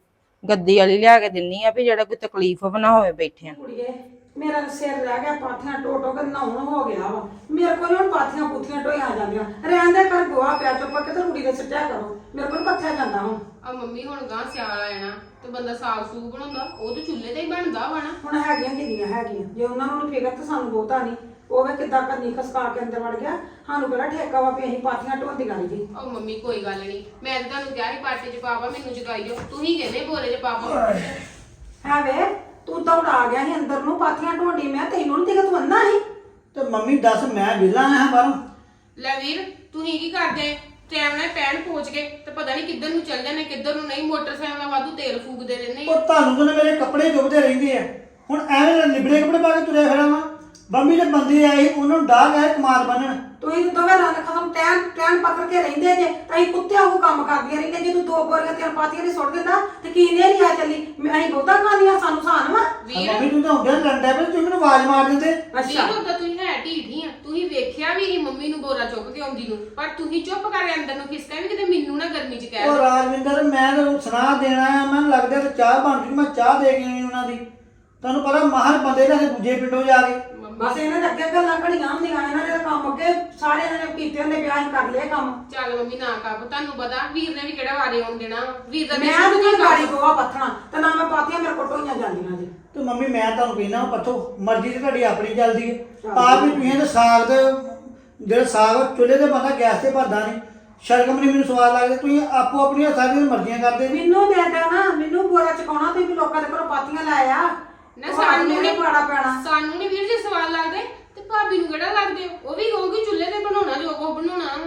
ਗੱਦੀ ਵਾਲੀ ਲਿਆ ਕੇ ਦਿੰਨੀ ਆ ਵੀ ਜਿਹੜਾ ਕੋਈ ਤਕਲੀਫ ਨਾ ਹੋਵੇ ਬੈਠਿਆਂ। ਕੁੜੀਏ ਮੇਰਾ ਸਿਰ ਰਹਿ ਗਿਆ ਪਾਥੀਆਂ ਟੋ ਟੋ ਕੇ ਨਹਾਉਣ ਹੋ ਗਿਆ ਵਾ। ਮੇਰੇ ਕੋਲ ਹੁਣ ਪਾਥੀਆਂ ਪੁੱਥੀਆਂ ਢੋਈਆਂ ਜਾਂਦੀਆਂ। ਰਹਿੰਦੇ ਕਰ ਗੋਆ ਪਿਆ ਚੁੱਪ ਕੇ ਤੇ ਕੁੜੀ ਦੇ ਸਿੱਟਿਆ ਕਰੋ। ਮੇਰੇ ਕੋਲ ਪੱਥਿਆ ਜਾਂਦਾ ਹੁਣ। ਆ ਮੰਮੀ ਹੁਣ ਗਾਂ ਸਿਆਲ ਆ ਜਾਣਾ ਤੇ ਬੰਦਾ ਸਾਗ ਸੂਗ ਬਣਾਉਂਦਾ ਉਹ ਤੇ ਚੁੱਲ੍ਹੇ ਤੇ ਹੀ ਬਣਦਾ ਵਾ ਨਾ। ਹੁਣ ਹੈਗੀਆਂ ਕਿੰਨੀਆਂ ਹੈਗੀਆਂ? ਜੇ ਉਹਨਾਂ ਨੂੰ ਫਿਕਰ ਤਾਂ ਸਾਨੂੰ ਬਹੁਤਾ ਨਹੀਂ। ਉਹ ਵੇ ਕਿੱਦਾਂ ਕੰਨੀ ਖਸਕਾ ਕੇ ਅੰਦਰ ਵੜ ਗਿਆ। ਸਾਨੂੰ ਕਿਹੜਾ ਠੇਕਾ ਵਾ ਵੀ ਅਸੀਂ ਪਾਥੀਆਂ ਢੋਂਦੀਆਂ ਨਹੀਂ ਜੀ। ਉਹ ਮੰਮੀ ਕੋਈ ਗੱਲ ਨਹੀਂ ਮੈਂ ਤਾਂ ਤੁਹਾਨੂੰ ਕਿਹਾ ਸੀ ਪਾਟੇ 'ਚ ਪਾਪਾ ਮੈਨੂੰ ਜਗਾਈਓ ਤੁਸੀਂ ਕਹਿੰਦੇ ਬੋਰੇ 'ਚ ਪਾਪਾ ਹੈ ਵੇ। ਤੂੰ ਦੌੜ ਆ ਗਿਆ ਸੀ ਅੰਦਰ ਨੂੰ ਪਾਥੀਆਂ ਢੋਂਡੀ ਮੈਂ ਤੈਨੂੰ ਨਹੀਂ ਦਿਖਾ ਤੂੰ ਅੰਨਾ ਸੀ? ਤੇ ਮੰਮੀ ਦੱਸ ਮੈਂ ਵਿਹਲਾ ਆਇਆ ਬਾਹਰੋਂ। ਲੈ ਵੀਰ ਤੁਸੀਂ ਕੀ ਕਰਦੇ? ਟਾਈਮ ਨਾਲ ਪੈਣ ਪਹੁੰਚ ਗਏ ਤੇ ਪਤਾ ਨਹੀਂ ਕਿੱਧਰ ਨੂੰ ਚੱਲ ਜਾਣੇ ਕਿੱਧਰ ਨੂੰ ਨਹੀਂ ਮੋਟਰਸਾਈਕਲ ਦਾ ਵਾਧੂ ਤੇਲ ਫੂਕਦੇ ਰਹਿੰਦੇ ਉਹ ਤੁਹਾਨੂੰ ਤਾਂ ਮੇਰੇ ਕੱਪੜੇ ਡੁੱਬਦੇ ਰਹਿੰਦੇ ਆ। ਹੁਣ ਐਵੇਂ ਲਿਬੜੇ ਕੱਪੜੇ ਪਾ ਕੇ ਤੁਰਿਆ ਫਿਰਾਂ ਵਾ। ਬੰਬੀ ਦੇ ਬੰਦੇ ਆਏ ਉਹਨਾਂ ਨੂੰ ਡਾਹ ਗਏ ਕਮਾਲ ਬੰਨਣ ਤੁਸੀਂ ਦੋਵੇਂ ਰਨ ਖਤਮ ਟੈਨ ਟੈਨ ਪੱਤਰ ਕੇ ਰਹਿੰਦੇ ਜੇ ਤਾਂ ਅਸੀਂ ਕੁੱਤਿਆਂ ਨੂੰ ਕੰਮ ਕਰਦੀਆਂ ਰਹਿੰਦੇ ਜੇ ਤੂੰ ਦੋ ਬੋਰੀਆਂ ਤਿੰਨ ਪਾਤੀਆਂ ਨਹੀਂ ਸੁੱਟ ਦਿੰਦਾ ਤੇ ਕੀ ਨੇ ਨਹੀਂ ਆ ਚੱਲੀ। ਮੈਂ ਅਸੀਂ ਬਹੁਤਾ ਖਾਂਦੀਆਂ ਸਾਨੂੰ ਸਾਨ ਵਾ। ਵੀਰ। ਮੰਮੀ ਤੂੰ ਤਾਂ ਹੁੰਦਿਆ ਲੰਡਾ ਪਏ ਤੂੰ ਮੈਨੂੰ ਆਵਾਜ਼ ਮਾਰ ਦਿੰਦੇ। ਅੱਛਾ। ਵੀਰ ਤਾਂ ਤੁਸੀਂ ਹੈ ਢੀਠੀ ਆ ਤੁਸੀਂ ਵੇਖਿਆ ਵੀ ਨਹੀਂ ਮੰਮੀ ਨੂੰ ਬੋਰਾ ਚੁੱਕ ਕੇ ਆਉਂਦੀ ਨੂੰ ਪਰ ਤੁਸੀਂ ਚੁੱਪ ਕਰ ਅੰਦਰ ਨੂੰ ਖਿਸਕਾ ਵੀ ਕਿਤੇ ਮੈਨੂੰ ਨਾ ਗਰਮੀ ਚ ਕਹਿ ਉਹ। ਰਾਜਵਿੰਦਰ ਮੈਂ ਤਾਂ ਸੁਣਾ ਦੇਣਾ ਆ ਮੈਨੂੰ ਲੱਗਦਾ ਤੇ ਚਾਹ ਬਣ ਜੂ ਮੈਂ ਚਾਹ ਦੇ ਕੇ ਆਈ ਉਹਨਾਂ ਦੀ। ਤੁਹਾਨੂੰ ਪਤਾ ਮਾਹਰ ਬੰਦੇ ਨੇ ਦੂਜੇ ਪਿੰਡੋਂ ਜਾ ਕੇ। ਬਸ ਇਹਨਾਂ ਦੇ ਅੱਗੇ ਗੱਲਾਂ ਘੜੀਆਂ ਹੁੰਦੀਆਂ ਇਹਨਾਂ ਦੇ ਕੰਮ ਅੱਗੇ ਸਾਰੇ ਇਹਨਾਂ ਨੇ ਕੀਤੇ ਹੁੰਦੇ ਵਿਆਹ ਕਰ ਲਿਆ ਕੰਮ। ਚੱਲ ਮੰਮੀ ਨਾ ਕਾਬ ਤੁਹਾਨੂੰ ਪਤਾ ਵੀਰ ਨੇ ਵੀ ਕਿਹੜਾ ਵਾਰੇ ਆਉਣ ਦੇਣਾ ਵਾ। ਵੀਰ ਦਾ ਮੈਂ ਤਾਂ ਨਹੀਂ ਗਾੜੀ ਗੋਆ ਪੱਥਣਾ ਤੇ ਨਾ ਮੈਂ ਪਾਤੀਆਂ ਮੇਰੇ ਕੋਲ ਢੋਈਆਂ ਜਾਂਦੀਆਂ ਜੀ। ਤੇ ਮੰਮੀ ਮੈਂ ਤੁਹਾਨੂੰ ਕਹਿਣਾ ਪੱਥੋ ਮਰਜ਼ੀ ਤੇ ਤੁਹਾਡੀ ਆਪਣੀ ਚੱਲਦੀ ਹੈ ਆਪ ਵੀ ਤੁਸੀਂ ਤੇ ਸਾਗ ਦੇ ਜਿਹੜਾ ਸਾਗ ਆ, ਚੁੱਲ੍ਹੇ ਤੇ ਬੰਦਾ ਗੈਸ ਤੇ ਭਰਦਾ ਨਹੀਂ। ਸ਼ਰਗਮ ਨਹੀਂ ਮੈਨੂੰ ਸਵਾਦ ਲੱਗਦਾ ਤੁਸੀਂ ਆਪੋ ਆਪਣੀਆਂ ਸਾਰੀਆਂ ਮਰਜ਼ੀਆਂ ਕਰਦੇ ਮੈਨੂੰ ਦੇ ਦੇਣਾ ਮੈਨੂੰ ਬੋਰਾ ਚਕਾਉਣਾ ਤੇ ਵੀ ਲੋਕਾਂ ਦੇ ਘਰੋਂ ਪਾਤੀਆਂ ਲੈ ਆ। ਨਾ ਸਾਨੂੰ ਨਹੀਂ ਨਹੀਂ ਪਾੜਾ ਪੈਣਾ। ਸਾਨੂੰ ਨਹੀਂ ਵੀਰ ਜੀ ਸਵਾਲ ਲੱਗਦੇ ਤੇ ਭਾਬੀ ਨੂੰ ਕਿਹੜਾ ਲੱਗਦੇ? ਉਹ ਵੀ ਕਹੂਗੀ ਚੁੱਲ੍ਹੇ ਤੇ ਬਣਾਉਣਾ ਜੋ ਕੋ ਬਣਾਉਣਾ।